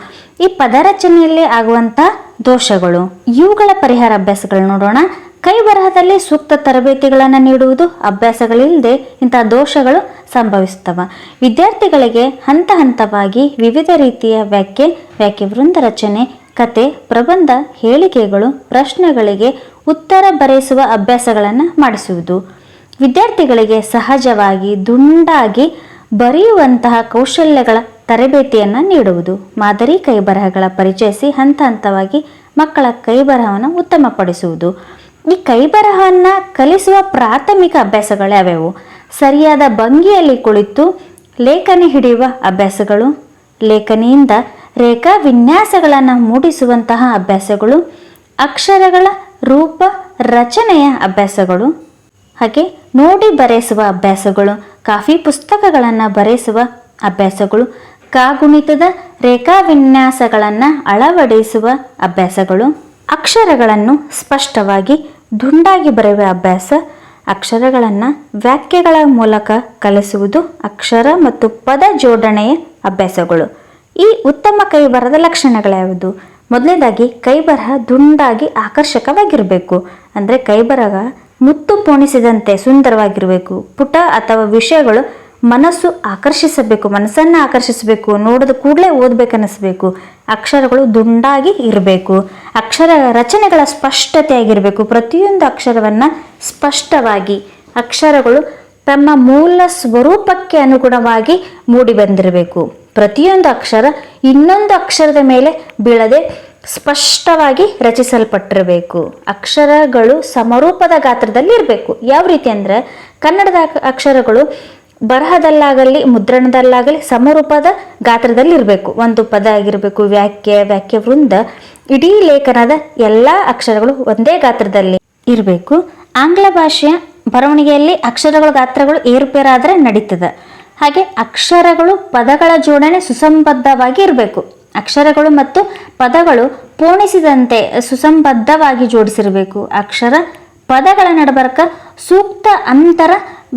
S1: ಈ ಪದರಚನೆಯಲ್ಲಿ ಆಗುವಂಥ ದೋಷಗಳು. ಇವುಗಳ ಪರಿಹಾರ ಅಭ್ಯಾಸಗಳು ನೋಡೋಣ. ಕೈ ಬರಹದಲ್ಲಿ ಸೂಕ್ತ ತರಬೇತಿಗಳನ್ನು ನೀಡುವುದು ಅಭ್ಯಾಸಗಳಿಲ್ಲದೆ ಇಂತಹ ದೋಷಗಳು ಸಂಭವಿಸುತ್ತವೆ ವಿದ್ಯಾರ್ಥಿಗಳಿಗೆ ಹಂತ ಹಂತವಾಗಿ ವಿವಿಧ ರೀತಿಯ ವ್ಯಾಖ್ಯೆ ವ್ಯಾಖ್ಯೆ ವೃಂದ ರಚನೆ, ಕತೆ, ಪ್ರಬಂಧ, ಹೇಳಿಕೆಗಳು, ಪ್ರಶ್ನೆಗಳಿಗೆ ಉತ್ತರ ಬರೆಸುವ ಅಭ್ಯಾಸಗಳನ್ನು ಮಾಡಿಸುವುದು. ವಿದ್ಯಾರ್ಥಿಗಳಿಗೆ ಸಹಜವಾಗಿ ದುಂಡಾಗಿ ಬರೆಯುವಂತಹ ಕೌಶಲ್ಯಗಳ ತರಬೇತಿಯನ್ನು ನೀಡುವುದು. ಮಾದರಿ ಕೈಬರಹಗಳ ಪರಿಚಯಿಸಿ ಹಂತ ಹಂತವಾಗಿ ಮಕ್ಕಳ ಕೈಬರಹವನ್ನು ಉತ್ತಮಪಡಿಸುವುದು. ಈ ಕೈಬರಹವನ್ನು ಕಲಿಸುವ ಪ್ರಾಥಮಿಕ ಅಭ್ಯಾಸಗಳು ಯಾವ್ಯಾವು ಸರಿಯಾದ ಭಂಗಿಯಲ್ಲಿ ಕುಳಿತು ಲೇಖನಿ ಹಿಡಿಯುವ ಅಭ್ಯಾಸಗಳು, ಲೇಖನಿಯಿಂದ ರೇಖಾ ವಿನ್ಯಾಸಗಳನ್ನು ಮೂಡಿಸುವಂತಹ ಅಭ್ಯಾಸಗಳು, ಅಕ್ಷರಗಳ ರೂಪ ರಚನೆಯ ಅಭ್ಯಾಸಗಳು, ಹಾಗೆ ನೋಡಿ ಬರೆಸುವ ಅಭ್ಯಾಸಗಳು, ಕಾಫಿ ಪುಸ್ತಕಗಳನ್ನು ಬರೆಸುವ ಅಭ್ಯಾಸಗಳು, ಕಾಗುಣಿತದ ರೇಖಾ ವಿನ್ಯಾಸಗಳನ್ನು ಅಳವಡಿಸುವ ಅಭ್ಯಾಸಗಳು, ಅಕ್ಷರಗಳನ್ನು ಸ್ಪಷ್ಟವಾಗಿ ದುಂಡಾಗಿ ಬರೆಯುವ ಅಭ್ಯಾಸ ಅಕ್ಷರಗಳನ್ನು ವಾಕ್ಯಗಳ ಮೂಲಕ ಕಲಿಸುವುದು ಅಕ್ಷರ ಮತ್ತು ಪದ ಜೋಡಣೆಯ ಅಭ್ಯಾಸಗಳು. ಈ ಉತ್ತಮ ಕೈಬರಹದ ಲಕ್ಷಣಗಳ್ಯಾವುದು ಮೊದಲನೇದಾಗಿ ಕೈಬರಹ ದುಂಡಾಗಿ ಆಕರ್ಷಕವಾಗಿರಬೇಕು. ಅಂದರೆ ಕೈಬರಹ ಮುತ್ತು ಪೋಣಿಸಿದಂತೆ ಸುಂದರವಾಗಿರಬೇಕು. ಪುಟ ಅಥವಾ ವಿಷಯಗಳು ಮನಸ್ಸು ಆಕರ್ಷಿಸಬೇಕು, ಮನಸ್ಸನ್ನು ಆಕರ್ಷಿಸಬೇಕು, ನೋಡಿದ ಕೂಡಲೇ ಓದಬೇಕನ್ನಿಸ್ಬೇಕು. ಅಕ್ಷರಗಳು ದುಂಡಾಗಿ ಇರಬೇಕು. ಅಕ್ಷರ ರಚನೆಗಳ ಸ್ಪಷ್ಟತೆಯಾಗಿರಬೇಕು. ಪ್ರತಿಯೊಂದು ಅಕ್ಷರವನ್ನು ಸ್ಪಷ್ಟವಾಗಿ ಅಕ್ಷರಗಳು ತಮ್ಮ ಮೂಲ ಸ್ವರೂಪಕ್ಕೆ ಅನುಗುಣವಾಗಿ ಮೂಡಿ ಬಂದಿರಬೇಕು. ಪ್ರತಿಯೊಂದು ಅಕ್ಷರ ಇನ್ನೊಂದು ಅಕ್ಷರದ ಮೇಲೆ ಬೀಳದೆ ಸ್ಪಷ್ಟವಾಗಿ ರಚಿಸಲ್ಪಟ್ಟಿರಬೇಕು. ಅಕ್ಷರಗಳು ಸಮರೂಪದ ಗಾತ್ರದಲ್ಲಿ ಇರಬೇಕು ಯಾವ ರೀತಿ ಅಂದರೆ ಕನ್ನಡದ ಅಕ್- ಅಕ್ಷರಗಳು ಬರಹದಲ್ಲಾಗಲಿ, ಮುದ್ರಣದಲ್ಲಾಗಲಿ ಸಮರೂಪದ ಗಾತ್ರದಲ್ಲಿ ಇರಬೇಕು ಒಂದು ಪದ ಆಗಿರಬೇಕು, ವ್ಯಾಖ್ಯೆ ವ್ಯಾಖ್ಯೆ ವೃಂದ, ಇಡೀ ಲೇಖನದ ಎಲ್ಲ ಅಕ್ಷರಗಳು ಒಂದೇ ಗಾತ್ರದಲ್ಲಿ ಇರಬೇಕು. ಆಂಗ್ಲ ಭಾಷೆಯ ಬರವಣಿಗೆಯಲ್ಲಿ ಅಕ್ಷರಗಳ ಗಾತ್ರಗಳು ಏರುಪೇರಾದರೆ ನಡೀತದೆ. ಹಾಗೆ ಅಕ್ಷರಗಳು ಪದಗಳ ಜೋಡಣೆ ಸುಸಂಬದ್ಧವಾಗಿ ಇರಬೇಕು. ಅಕ್ಷರಗಳು ಮತ್ತು ಪದಗಳು ಪೋಣಿಸಿದಂತೆ ಸುಸಂಬದ್ಧವಾಗಿ ಜೋಡಿಸಿರಬೇಕು. ಅಕ್ಷರ ಪದಗಳ ನಡಬರ್ಕ ಸೂಕ್ತ ಅಂತರ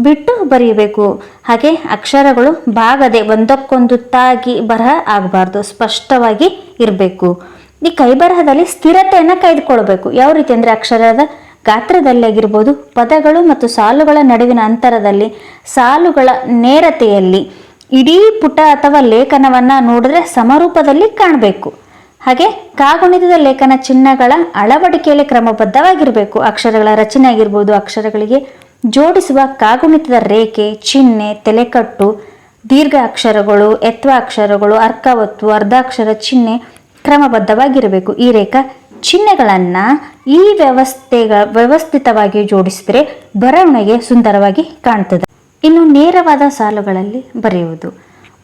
S1: ಬಿಟ್ಟು ಬರೆಯಬೇಕು. ಹಾಗೆ ಅಕ್ಷರಗಳು ಬಾಗದೆ ಒಂದಕ್ಕೊಂದು ತಾಗಿ ಬರಹ ಆಗಬಾರ್ದು, ಸ್ಪಷ್ಟವಾಗಿ ಇರಬೇಕು. ಈ ಕೈ ಬರಹದಲ್ಲಿ ಸ್ಥಿರತೆಯನ್ನು ಕಾಯ್ದುಕೊಳ್ಬೇಕು. ಯಾವ ರೀತಿ ಅಂದರೆ ಅಕ್ಷರದ ಗಾತ್ರದಲ್ಲಿ ಆಗಿರ್ಬೋದು, ಪದಗಳು ಮತ್ತು ಸಾಲುಗಳ ನಡುವಿನ ಅಂತರದಲ್ಲಿ, ಸಾಲುಗಳ ನೇರತೆಯಲ್ಲಿ, ಇಡೀ ಪುಟ ಅಥವಾ ಲೇಖನವನ್ನು ನೋಡಿದ್ರೆ ಸಮರೂಪದಲ್ಲಿ ಕಾಣಬೇಕು. ಹಾಗೆ ಕಾಗುಣಿತದ ಲೇಖನ ಚಿಹ್ನಗಳ ಅಳವಡಿಕೆಯಲ್ಲಿ ಕ್ರಮಬದ್ಧವಾಗಿರಬೇಕು. ಅಕ್ಷರಗಳ ರಚನೆ ಆಗಿರ್ಬೋದು, ಅಕ್ಷರಗಳಿಗೆ ಜೋಡಿಸುವ ಕಾಗುಣಿತದ ರೇಖೆ, ಚಿಹ್ನೆ, ತಲೆಕಟ್ಟು ದೀರ್ಘ ಅಕ್ಷರಗಳು ಎತ್ವ ಅಕ್ಷರಗಳು ಅರ್ಕವತ್ತು, ಅರ್ಧಾಕ್ಷರ, ಚಿಹ್ನೆ ಕ್ರಮಬದ್ಧವಾಗಿರಬೇಕು. ಈ ರೇಖಾ ಚಿಹ್ನೆಗಳನ್ನು ಈ ವ್ಯವಸ್ಥೆಗ, ವ್ಯವಸ್ಥಿತವಾಗಿ ಜೋಡಿಸಿದರೆ ಬರವಣಿಗೆ ಸುಂದರವಾಗಿ ಕಾಣ್ತದೆ. ಇನ್ನು ನೇರವಾದ ಸಾಲುಗಳಲ್ಲಿ ಬರೆಯುವುದು.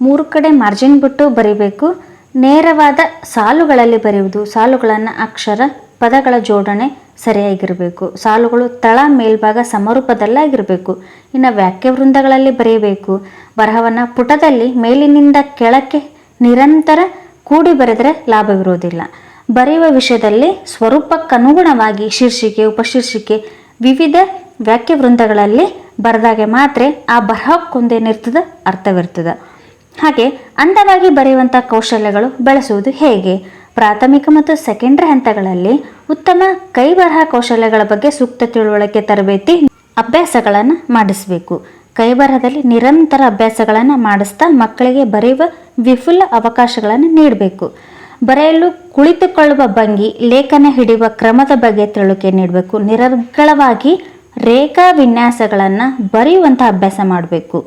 S1: ಮೂರು ಕಡೆ ಮಾರ್ಜಿನ್ ಬಿಟ್ಟು ಬರೀಬೇಕು. ನೇರವಾದ ಸಾಲುಗಳಲ್ಲಿ ಬರೆಯುವುದು. ಸಾಲುಗಳನ್ನು ಅಕ್ಷರ, ಪದಗಳ ಜೋಡಣೆ ಸರಿಯಾಗಿರಬೇಕು. ಸಾಲುಗಳು ತಳ ಮೇಲ್ಭಾಗ ಸಮರೂಪದಲ್ಲಾಗಿರಬೇಕು. ಇನ್ನು ವಾಕ್ಯ ವೃಂದಗಳಲ್ಲಿ ಬರೆಯಬೇಕು. ಬರಹವನ್ನು ಪುಟದಲ್ಲಿ ಮೇಲಿನಿಂದ ಕೆಳಕ್ಕೆ ನಿರಂತರ ಕೂಡಿ ಬರೆದರೆ ಲಾಭವಿರುವುದಿಲ್ಲ ಬರೆಯುವ ವಿಷಯದಲ್ಲಿ ಸ್ವರೂಪಕ್ಕನುಗುಣವಾಗಿ ಶೀರ್ಷಿಕೆ, ಉಪಶೀರ್ಷಿಕೆ, ವಿವಿಧ ವಾಕ್ಯ ವೃಂದಗಳಲ್ಲಿ ಬರೆದಾಗೆ ಮಾತ್ರ ಆ ಬರಹಕ್ಕೊಂದೇನಿರ್ತದೆ ಅರ್ಥವಿರ್ತದೆ. ಹಾಗೆ ಅಂದವಾಗಿ ಬರೆಯುವಂಥ ಕೌಶಲ್ಯಗಳು ಬೆಳೆಸುವುದು ಹೇಗೆ? ಪ್ರಾಥಮಿಕ ಮತ್ತು ಸೆಕೆಂಡ್ರಿ ಹಂತಗಳಲ್ಲಿ ಉತ್ತಮ ಕೈ ಬರಹ ಕೌಶಲ್ಯಗಳ ಬಗ್ಗೆ ಸೂಕ್ತ ತಿಳುವಳಿಕೆ ತರಬೇತಿ ಅಭ್ಯಾಸಗಳನ್ನು ಮಾಡಿಸಬೇಕು. ಕೈಬರಹದಲ್ಲಿ ನಿರಂತರ ಅಭ್ಯಾಸಗಳನ್ನು ಮಾಡಿಸ್ತಾ ಮಕ್ಕಳಿಗೆ ಬರೆಯುವ ವಿಫುಲ ಅವಕಾಶಗಳನ್ನು ನೀಡಬೇಕು. ಬರೆಯಲು ಕುಳಿತುಕೊಳ್ಳುವ ಭಂಗಿ, ಲೇಖನ ಹಿಡಿಯುವ ಕ್ರಮದ ಬಗ್ಗೆ ತಿಳುವಳಿಕೆ ನೀಡಬೇಕು. ನಿರರ್ಗಳವಾಗಿ ರೇಖಾ ವಿನ್ಯಾಸಗಳನ್ನು ಬರೆಯುವಂಥ ಅಭ್ಯಾಸ ಮಾಡಬೇಕು.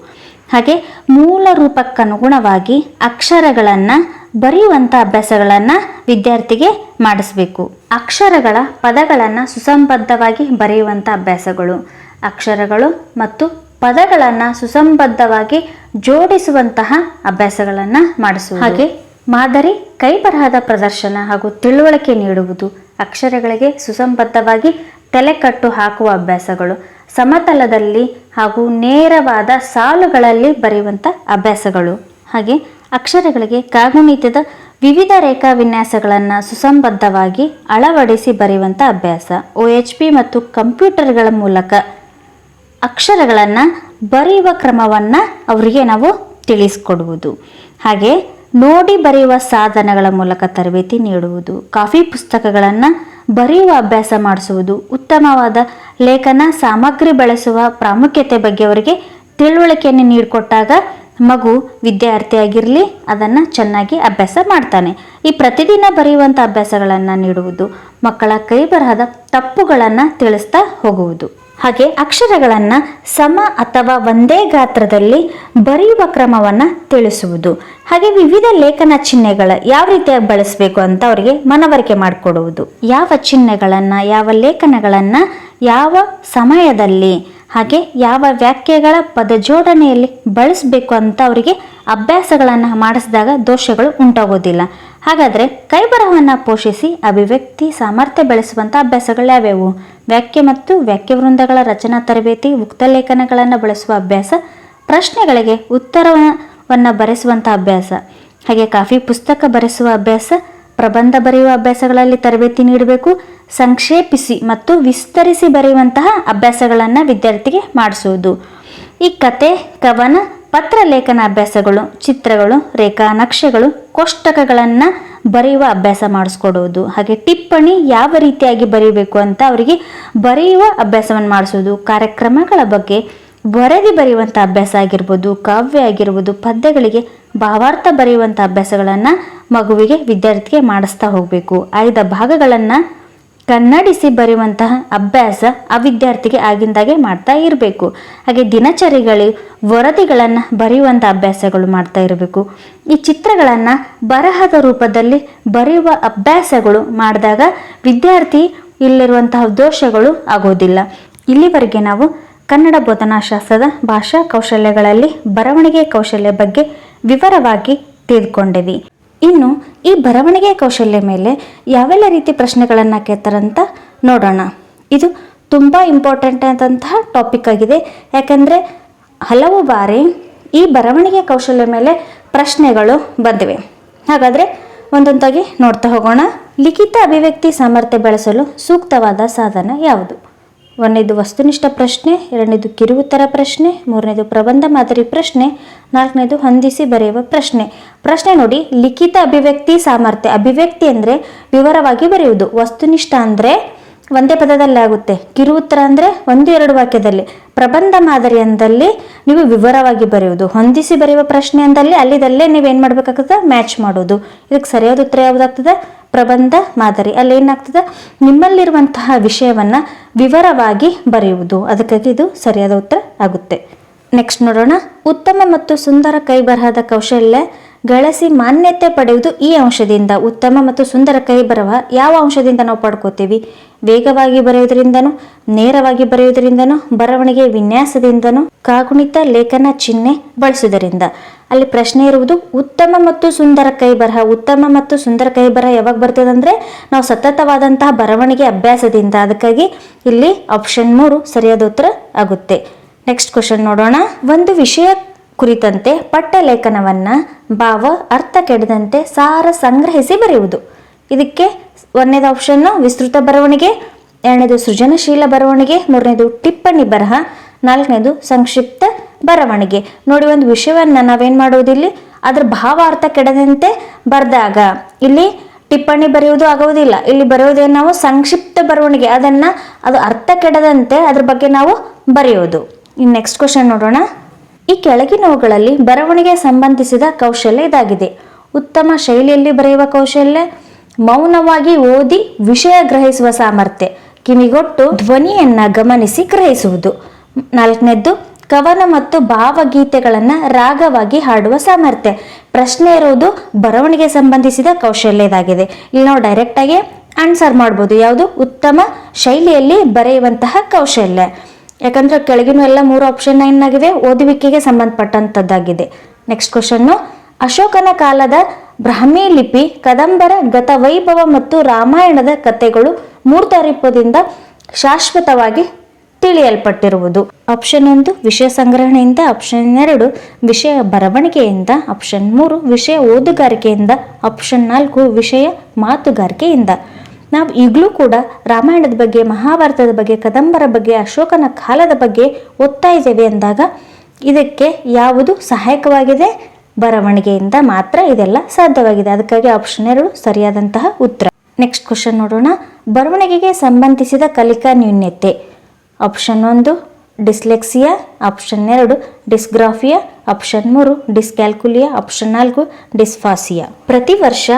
S1: ಹಾಗೆ ಮೂಲ ರೂಪಕ್ಕನುಗುಣವಾಗಿ ಅಕ್ಷರಗಳನ್ನು ಬರೆಯುವಂಥ ಅಭ್ಯಾಸಗಳನ್ನು ವಿದ್ಯಾರ್ಥಿಗೆ ಮಾಡಿಸಬೇಕು. ಅಕ್ಷರಗಳ ಪದಗಳನ್ನು ಸುಸಂಬದ್ಧವಾಗಿ ಬರೆಯುವಂಥ ಅಭ್ಯಾಸಗಳು. ಅಕ್ಷರಗಳು ಮತ್ತು ಪದಗಳನ್ನು ಸುಸಂಬದ್ಧವಾಗಿ ಜೋಡಿಸುವಂತಹ ಅಭ್ಯಾಸಗಳನ್ನು ಮಾಡಿಸುವ ಹಾಗೆ ಮಾದರಿ ಕೈ ಬರಹದ ಪ್ರದರ್ಶನ ಹಾಗೂ ತಿಳುವಳಿಕೆ ನೀಡುವುದು. ಅಕ್ಷರಗಳಿಗೆ ಸುಸಂಬದ್ಧವಾಗಿ ತಲೆಕಟ್ಟು ಹಾಕುವ ಅಭ್ಯಾಸಗಳು. ಸಮತಲದಲ್ಲಿ ಹಾಗೂ ನೇರವಾದ ಸಾಲುಗಳಲ್ಲಿ ಬರೆಯುವಂಥ ಅಭ್ಯಾಸಗಳು. ಹಾಗೆ ಅಕ್ಷರಗಳಿಗೆ ಕಾಗುಣಿತದ ವಿವಿಧ ರೇಖಾ ವಿನ್ಯಾಸಗಳನ್ನು ಸುಸಂಬದ್ಧವಾಗಿ ಅಳವಡಿಸಿ ಬರೆಯುವಂಥ ಅಭ್ಯಾಸ. ಒ ಎಚ್ ಪಿ ಮತ್ತು ಕಂಪ್ಯೂಟರ್ಗಳ ಮೂಲಕ ಅಕ್ಷರಗಳನ್ನು ಬರೆಯುವ ಕ್ರಮವನ್ನು ಅವರಿಗೆ ನಾವು ತಿಳಿಸ್ಕೊಡುವುದು. ಹಾಗೆ ನೋಡಿ ಬರೆಯುವ ಸಾಧನಗಳ ಮೂಲಕ ತರಬೇತಿ ನೀಡುವುದು. ಕಾಫಿ ಪುಸ್ತಕಗಳನ್ನು ಬರೆಯುವ ಅಭ್ಯಾಸ ಮಾಡಿಸುವುದು. ಉತ್ತಮವಾದ ಲೇಖನ ಸಾಮಗ್ರಿ ಬಳಸುವ ಪ್ರಾಮುಖ್ಯತೆ ಬಗ್ಗೆ ಅವರಿಗೆ ತಿಳುವಳಿಕೆಯನ್ನು ನೀಡಿಕೊಟ್ಟಾಗ ಮಗು ವಿದ್ಯಾರ್ಥಿಯಾಗಿರಲಿ, ಅದನ್ನು ಚೆನ್ನಾಗಿ ಅಭ್ಯಾಸ ಮಾಡ್ತಾನೆ. ಈ ಪ್ರತಿದಿನ ಬರೆಯುವಂಥ ಅಭ್ಯಾಸಗಳನ್ನು ನೀಡುವುದು, ಮಕ್ಕಳ ಕೈ ಬರಹದ ತಪ್ಪುಗಳನ್ನು ತಿಳಿಸ್ತಾ ಹೋಗುವುದು. ಹಾಗೆ ಅಕ್ಷರಗಳನ್ನು ಸಮ ಅಥವಾ ಒಂದೇ ಗಾತ್ರದಲ್ಲಿ ಬರೆಯುವ ಕ್ರಮವನ್ನು ತಿಳಿಸುವುದು. ಹಾಗೆ ವಿವಿಧ ಲೇಖನ ಚಿಹ್ನೆಗಳ ಯಾವ ರೀತಿಯಾಗಿ ಬಳಸಬೇಕು ಅಂತ ಅವರಿಗೆ ಮನವರಿಕೆ ಮಾಡಿಕೊಡುವುದು. ಯಾವ ಚಿಹ್ನೆಗಳನ್ನು, ಯಾವ ಲೇಖನಗಳನ್ನು ಯಾವ ಸಮಯದಲ್ಲಿ ಹಾಗೆ ಯಾವ ವ್ಯಾಖ್ಯೆಗಳ ಪದಜೋಡಣೆಯಲ್ಲಿ ಬಳಸಬೇಕು ಅಂತ ಅವರಿಗೆ ಅಭ್ಯಾಸಗಳನ್ನು ಮಾಡಿಸಿದಾಗ ದೋಷಗಳು ಉಂಟಾಗೋದಿಲ್ಲ. ಹಾಗಾದರೆ ಕೈಬರಹವನ್ನು ಪೋಷಿಸಿ ಅಭಿವ್ಯಕ್ತಿ ಸಾಮರ್ಥ್ಯ ಬೆಳೆಸುವಂಥ ಅಭ್ಯಾಸಗಳು ಯಾವ್ಯಾವು? ವ್ಯಾಖ್ಯೆ ಮತ್ತು ವ್ಯಾಖ್ಯ ವೃಂದಗಳ ರಚನಾ ತರಬೇತಿ, ಉಕ್ತ ಲೇಖನಗಳನ್ನು ಬಳಸುವ ಅಭ್ಯಾಸ, ಪ್ರಶ್ನೆಗಳಿಗೆ ಉತ್ತರವನ್ನು ಬರೆಸುವಂಥ ಅಭ್ಯಾಸ, ಹಾಗೆ ಕಾಫಿ ಪುಸ್ತಕ ಬರೆಸುವ ಅಭ್ಯಾಸ ಪ್ರಬಂಧ ಬರೆಯುವ ಅಭ್ಯಾಸಗಳಲ್ಲಿ ತರಬೇತಿ ನೀಡಬೇಕು, ಸಂಕ್ಷೇಪಿಸಿ ಮತ್ತು ವಿಸ್ತರಿಸಿ ಬರೆಯುವಂತಹ ಅಭ್ಯಾಸಗಳನ್ನು ವಿದ್ಯಾರ್ಥಿಗೆ ಮಾಡಿಸುವುದು. ಈ ಕತೆ, ಕವನ, ಪತ್ರ ಲೇಖನ ಅಭ್ಯಾಸಗಳು, ಚಿತ್ರಗಳು, ರೇಖಾ ನಕ್ಷೆಗಳು, ಕೋಷ್ಟಕಗಳನ್ನು ಬರೆಯುವ ಅಭ್ಯಾಸ ಮಾಡಿಸ್ಕೊಡುವುದು ಹಾಗೆ ಟಿಪ್ಪಣಿ ಯಾವ ರೀತಿಯಾಗಿ ಬರೀಬೇಕು ಅಂತ ಅವರಿಗೆ ಬರೆಯುವ ಅಭ್ಯಾಸವನ್ನು ಮಾಡಿಸೋದು ಕಾರ್ಯಕ್ರಮಗಳ ಬಗ್ಗೆ ವರದಿ ಬರೆಯುವಂಥ ಅಭ್ಯಾಸ ಆಗಿರ್ಬೋದು, ಕಾವ್ಯ ಆಗಿರ್ಬೋದು, ಪದ್ಯಗಳಿಗೆ ಭಾವಾರ್ಥ ಬರೆಯುವಂಥ ಅಭ್ಯಾಸಗಳನ್ನು ಮಗುವಿಗೆ ವಿದ್ಯಾರ್ಥಿಗೆ ಮಾಡಿಸ್ತಾ ಹೋಗಬೇಕು. ಆಯ್ದ ಭಾಗಗಳನ್ನು ಕನ್ನಡಿಸಿ ಬರೆಯುವಂತಹ ಅಭ್ಯಾಸ ಆ ವಿದ್ಯಾರ್ಥಿಗೆ ಆಗಿಂದಾಗೆ ಮಾಡ್ತಾ ಇರಬೇಕು. ಹಾಗೆ ದಿನಚರಿಗಳು ವರದಿಗಳನ್ನು ಬರೆಯುವಂಥ ಅಭ್ಯಾಸಗಳು ಮಾಡ್ತಾ ಇರಬೇಕು. ಈ ಚಿತ್ರಗಳನ್ನು ಬರಹದ ರೂಪದಲ್ಲಿ ಬರೆಯುವ ಅಭ್ಯಾಸಗಳು ಮಾಡಿದಾಗ ವಿದ್ಯಾರ್ಥಿ ಇಲ್ಲಿರುವಂತಹ ದೋಷಗಳು ಆಗೋದಿಲ್ಲ. ಇಲ್ಲಿವರೆಗೆ ನಾವು ಕನ್ನಡ ಬೋಧನಾಶಾಸ್ತ್ರದ ಭಾಷಾ ಕೌಶಲ್ಯಗಳಲ್ಲಿ ಬರವಣಿಗೆ ಕೌಶಲ್ಯ ಬಗ್ಗೆ ವಿವರವಾಗಿ ತಿಳಿದುಕೊಂಡೆವಿ. ಇನ್ನು ಈ ಬರವಣಿಗೆ ಕೌಶಲ್ಯ ಮೇಲೆ ಯಾವೆಲ್ಲ ರೀತಿ ಪ್ರಶ್ನೆಗಳನ್ನು ಕೇಳ್ತಾರಂತ ನೋಡೋಣ. ಇದು ತುಂಬ ಇಂಪಾರ್ಟೆಂಟ್ ಆದಂತಹ ಟಾಪಿಕ್ ಆಗಿದೆ. ಯಾಕಂದರೆ ಹಲವು ಬಾರಿ ಈ ಬರವಣಿಗೆ ಕೌಶಲ್ಯ ಮೇಲೆ ಪ್ರಶ್ನೆಗಳು ಬಂದಿವೆ. ಹಾಗಾದರೆ ಒಂದೊಂದಾಗಿ ನೋಡ್ತಾ ಹೋಗೋಣ. ಲಿಖಿತ ಅಭಿವ್ಯಕ್ತಿ ಸಾಮರ್ಥ್ಯ ಬೆಳೆಸಲು ಸೂಕ್ತವಾದ ಸಾಧನ ಯಾವುದು? ಒಂದನೇದು ವಸ್ತುನಿಷ್ಠ ಪ್ರಶ್ನೆ, ಎರಡನೇದು ಕಿರುವುತ್ತರ ಪ್ರಶ್ನೆ, ಮೂರನೇದು ಪ್ರಬಂಧ ಮಾದರಿ ಪ್ರಶ್ನೆ, ನಾಲ್ಕನೇದು ಹೊಂದಿಸಿ ಬರೆಯುವ ಪ್ರಶ್ನೆ. ಪ್ರಶ್ನೆ ನೋಡಿ, ಲಿಖಿತ ಅಭಿವ್ಯಕ್ತಿ ಸಾಮರ್ಥ್ಯ. ಅಭಿವ್ಯಕ್ತಿ ಅಂದರೆ ವಿವರವಾಗಿ ಬರೆಯುವುದು. ವಸ್ತುನಿಷ್ಠ ಅಂದರೆ ಒಂದೇ ಪದದಲ್ಲಿ ಆಗುತ್ತೆ. ಉತ್ತರ ಅಂದರೆ ಒಂದು, ಎರಡು ವಾಕ್ಯದಲ್ಲಿ. ಪ್ರಬಂಧ ಮಾದರಿ ಅಂದಲ್ಲಿ ನೀವು ವಿವರವಾಗಿ ಬರೆಯುವುದು. ಹೊಂದಿಸಿ ಬರೆಯುವ ಪ್ರಶ್ನೆ ಅಂದಲ್ಲಿ ಅಲ್ಲಿದಲ್ಲೇ ಏನು ಮಾಡಬೇಕಾಗ್ತದೆ? ಮ್ಯಾಚ್ ಮಾಡೋದು. ಇದಕ್ಕೆ ಸರಿಯಾದ ಉತ್ತರ ಯಾವುದಾಗ್ತದೆ? ಪ್ರಬಂಧ ಮಾದರಿ. ಅಲ್ಲಿ ಏನಾಗ್ತದೆ? ನಿಮ್ಮಲ್ಲಿರುವಂತಹ ವಿಷಯವನ್ನು ವಿವರವಾಗಿ ಬರೆಯುವುದು. ಅದಕ್ಕಾಗಿ ಇದು ಸರಿಯಾದ ಉತ್ತರ ಆಗುತ್ತೆ. ನೆಕ್ಸ್ಟ್ ನೋಡೋಣ. ಉತ್ತಮ ಮತ್ತು ಸುಂದರ ಕೈ ಬರಹದ ಕೌಶಲ್ಯ ಗಳಿಸಿ ಮಾನ್ಯತೆ ಪಡೆಯುವುದು ಈ ಅಂಶದಿಂದ ಉತ್ತಮ ಮತ್ತು ಸುಂದರ ಕೈ ಬರಹ ಯಾವ ಅಂಶದಿಂದ ನಾವು ಪಡ್ಕೋತೀವಿ? ವೇಗವಾಗಿ ಬರೆಯುವುದರಿಂದನೂ, ನೇರವಾಗಿ ಬರೆಯುವುದರಿಂದನೂ, ಬರವಣಿಗೆ ವಿನ್ಯಾಸದಿಂದನೂ, ಕಾಗುಣಿತ ಲೇಖನ ಚಿಹ್ನೆ ಬಳಸುವುದರಿಂದ. ಅಲ್ಲಿ ಪ್ರಶ್ನೆ ಇರುವುದು, ಉತ್ತಮ ಮತ್ತು ಸುಂದರ ಕೈ ಬರಹ, ಉತ್ತಮ ಮತ್ತು ಸುಂದರ ಕೈ ಬರಹ ಯಾವಾಗ ಬರ್ತದೆ ಅಂದರೆ ನಾವು ಸತತವಾದಂತಹ ಬರವಣಿಗೆ ಅಭ್ಯಾಸದಿಂದ. ಅದಕ್ಕಾಗಿ ಇಲ್ಲಿ ಆಪ್ಷನ್ ಮೂರು ಸರಿಯಾದ ಉತ್ತರ ಆಗುತ್ತೆ. ನೆಕ್ಸ್ಟ್ ಕ್ವಶನ್ ನೋಡೋಣ. ಒಂದು ವಿಷಯ ಕುರಿತಂತೆ ಪಠ್ಯ ಲೇಖನವನ್ನು ಭಾವ, ಅರ್ಥ ಕೆಡದಂತೆ ಸಾರ ಸಂಗ್ರಹಿಸಿ ಬರೆಯುವುದು. ಇದಕ್ಕೆ ಒಂದನೇದು ಆಪ್ಷನ್ನು ವಿಸ್ತೃತ ಬರವಣಿಗೆ, ಎರಡನೇದು ಸೃಜನಶೀಲ ಬರವಣಿಗೆ, ಮೂರನೇದು ಟಿಪ್ಪಣಿ ಬರಹ, ನಾಲ್ಕನೇದು ಸಂಕ್ಷಿಪ್ತ ಬರವಣಿಗೆ. ನೋಡಿ, ಒಂದು ವಿಷಯವನ್ನು ನಾವೇನು ಮಾಡೋದಿಲ್ಲಿ ಅದ್ರ ಭಾವ, ಅರ್ಥ ಕೆಡದಂತೆ ಬರೆದಾಗ ಇಲ್ಲಿ ಟಿಪ್ಪಣಿ ಬರೆಯುವುದು ಆಗುವುದಿಲ್ಲ. ಇಲ್ಲಿ ಬರೆಯೋದೇ ನಾವು? ಸಂಕ್ಷಿಪ್ತ ಬರವಣಿಗೆ. ಅದನ್ನು ಅದು ಅರ್ಥ ಕೆಡದಂತೆ ಅದ್ರ ಬಗ್ಗೆ ನಾವು ಬರೆಯೋದು ಇನ್ನು ನೆಕ್ಸ್ಟ್ ಕ್ವಶನ್ ನೋಡೋಣ. ಈ ಕೆಳಗಿನವುಗಳಲ್ಲಿ ಬರವಣಿಗೆ ಸಂಬಂಧಿಸಿದ ಕೌಶಲ್ಯ ಇದಾಗಿದೆ. ಉತ್ತಮ ಶೈಲಿಯಲ್ಲಿ ಬರೆಯುವ ಕೌಶಲ್ಯ, ಮೌನವಾಗಿ ಓದಿ ವಿಷಯ ಗ್ರಹಿಸುವ ಸಾಮರ್ಥ್ಯ, ಕಿವಿಗೊಟ್ಟು ಧ್ವನಿಯನ್ನ ಗಮನಿಸಿ ಗ್ರಹಿಸುವುದು. ನಾಲ್ಕನೇದ್ದು, ಕವನ ಮತ್ತು ಭಾವಗೀತೆಗಳನ್ನು ರಾಗವಾಗಿ ಹಾಡುವ ಸಾಮರ್ಥ್ಯ. ಪ್ರಶ್ನೆ ಇರುವುದು ಬರವಣಿಗೆ ಸಂಬಂಧಿಸಿದ ಕೌಶಲ್ಯ ಇದಾಗಿದೆ. ಇಲ್ಲಿ ನಾವು ಡೈರೆಕ್ಟಾಗಿ ಆನ್ಸರ್ ಮಾಡ್ಬೋದು. ಯಾವುದು? ಉತ್ತಮ ಶೈಲಿಯಲ್ಲಿ ಬರೆಯುವಂತಹ ಕೌಶಲ್ಯ. ಯಾಕಂದ್ರೆ ಕೆಳಗಿನ ಎಲ್ಲ ಮೂರು ಆಪ್ಷನ್ ಏನಾಗಿವೆ ಓದುವಿಕೆಗೆ ಸಂಬಂಧಪಟ್ಟಂಥದ್ದಾಗಿದೆ. ನೆಕ್ಸ್ಟ್ ಕ್ವಶನ್ನು ಅಶೋಕನ ಕಾಲದ ಬ್ರಾಹ್ಮಿ ಲಿಪಿ, ಕದಂಬರ, ಗತ ವೈಭವ ಮತ್ತು ರಾಮಾಯಣದ ಕಥೆಗಳು ಮೂರ್ತರಿಪದಿಂದ ಶಾಶ್ವತವಾಗಿ ತಿಳಿಯಲ್ಪಟ್ಟಿರುವುದು. ಆಪ್ಷನ್ ಒಂದು, ವಿಷಯ ಸಂಗ್ರಹಣೆಯಿಂದ. ಆಪ್ಷನ್ ಎರಡು, ವಿಷಯ ಬರವಣಿಗೆಯಿಂದ. ಆಪ್ಷನ್ ಮೂರು, ವಿಷಯ ಓದುಗಾರಿಕೆಯಿಂದ. ಆಪ್ಷನ್ ನಾಲ್ಕು, ವಿಷಯ ಮಾತುಗಾರಿಕೆಯಿಂದ. ನಾವು ಈಗಲೂ ಕೂಡ ರಾಮಾಯಣದ ಬಗ್ಗೆ, ಮಹಾಭಾರತದ ಬಗ್ಗೆ, ಕದಂಬರ ಬಗ್ಗೆ, ಅಶೋಕನ ಕಾಲದ ಬಗ್ಗೆ ಓದ್ತಾ ಇದ್ದೇವೆ ಅಂದಾಗ ಇದಕ್ಕೆ ಯಾವುದು ಸಹಾಯಕವಾಗಿದೆ? ಬರವಣಿಗೆಯಿಂದ ಮಾತ್ರ ಇದೆಲ್ಲ ಸಾಧ್ಯವಾಗಿದೆ. ಅದಕ್ಕಾಗಿ ಆಪ್ಷನ್ ಎರಡು ಸರಿಯಾದಂತಹ ಉತ್ತರ. ನೆಕ್ಸ್ಟ್ ಕ್ವಶನ್ ನೋಡೋಣ. ಬರವಣಿಗೆಗೆ ಸಂಬಂಧಿಸಿದ ಕಲಿಕಾ ನ್ಯೂನ್ಯತೆ ಆಪ್ಷನ್ ಒಂದು, ಡಿಸ್ಲೆಕ್ಸಿಯಾ. ಆಪ್ಷನ್ ಎರಡು, ಡಿಸ್ಗ್ರಾಫಿಯಾ. ಆಪ್ಷನ್ ಮೂರು, ಡಿಸ್ಕ್ಯಾಲ್ಕುಲಿಯಾ. ಆಪ್ಷನ್ ನಾಲ್ಕು, ಡಿಸ್ಫಾಸಿಯಾ. ಪ್ರತಿ ವರ್ಷ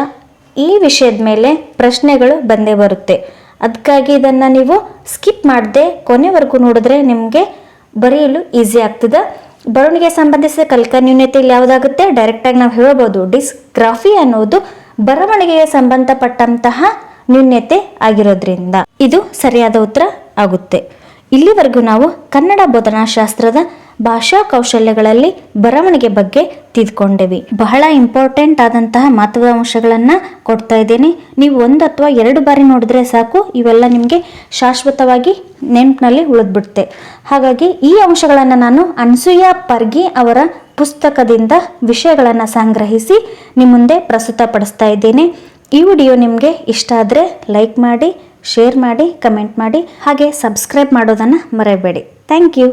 S1: ಈ ವಿಷಯದ ಮೇಲೆ ಪ್ರಶ್ನೆಗಳು ಬಂದೇ ಬರುತ್ತೆ. ಅದಕ್ಕಾಗಿ ಇದನ್ನು ನೀವು ಸ್ಕಿಪ್ ಮಾಡದೆ ಕೊನೆವರೆಗೂ ನೋಡಿದ್ರೆ ನಿಮಗೆ ಬರೆಯಲು ಈಸಿ ಆಗ್ತದೆ. ಬರವಣಿಗೆ ಸಂಬಂಧಿಸಿದ ಕಲಿಕಾ ಇಲ್ಲಿ ಯಾವುದಾಗುತ್ತೆ ಡೈರೆಕ್ಟಾಗಿ ನಾವು ಹೇಳ್ಬೋದು. ಡಿಸ್ಗ್ರಾಫಿ ಅನ್ನೋದು ಬರವಣಿಗೆಗೆ ಸಂಬಂಧಪಟ್ಟಂತಹ ನ್ಯೂನ್ಯತೆ ಆಗಿರೋದ್ರಿಂದ ಇದು ಸರಿಯಾದ ಉತ್ತರ ಆಗುತ್ತೆ. ಇಲ್ಲಿವರೆಗೂ ನಾವು ಕನ್ನಡ ಬೋಧನಾಶಾಸ್ತ್ರದ ಭಾಷಾ ಕೌಶಲ್ಯಗಳಲ್ಲಿ ಬರವಣಿಗೆ ಬಗ್ಗೆ ತಿದ್ಕೊಂಡೆವಿ. ಬಹಳ ಇಂಪಾರ್ಟೆಂಟ್ ಆದಂತಹ ಮಹತ್ವದ ಅಂಶಗಳನ್ನು ಕೊಡ್ತಾ ಇದ್ದೀನಿ. ನೀವು ಒಂದು ಅಥವಾ ಎರಡು ಬಾರಿ ನೋಡಿದ್ರೆ ಸಾಕು, ಇವೆಲ್ಲ ನಿಮಗೆ ಶಾಶ್ವತವಾಗಿ ನೆನಪಿನಲ್ಲಿ ಉಳಿದ್ಬಿಡುತ್ತೆ. ಹಾಗಾಗಿ ಈ ಅಂಶಗಳನ್ನು ನಾನು ಅನ್ಸೂಯ ಪರ್ಗಿ ಅವರ ಪುಸ್ತಕದಿಂದ ವಿಷಯಗಳನ್ನು ಸಂಗ್ರಹಿಸಿ ನಿಮ್ಮ ಮುಂದೆ ಪ್ರಸ್ತುತಪಡಿಸ್ತಾ ಇದ್ದೇನೆ. ಈ ವಿಡಿಯೋ ನಿಮಗೆ ಇಷ್ಟ ಆದರೆ ಲೈಕ್ ಮಾಡಿ, ಶೇರ್ ಮಾಡಿ, ಕಮೆಂಟ್ ಮಾಡಿ, ಹಾಗೆ ಸಬ್ಸ್ಕ್ರೈಬ್ ಮಾಡೋದನ್ನು ಮರೆಯಬೇಡಿ ಥ್ಯಾಂಕ್ ಯು.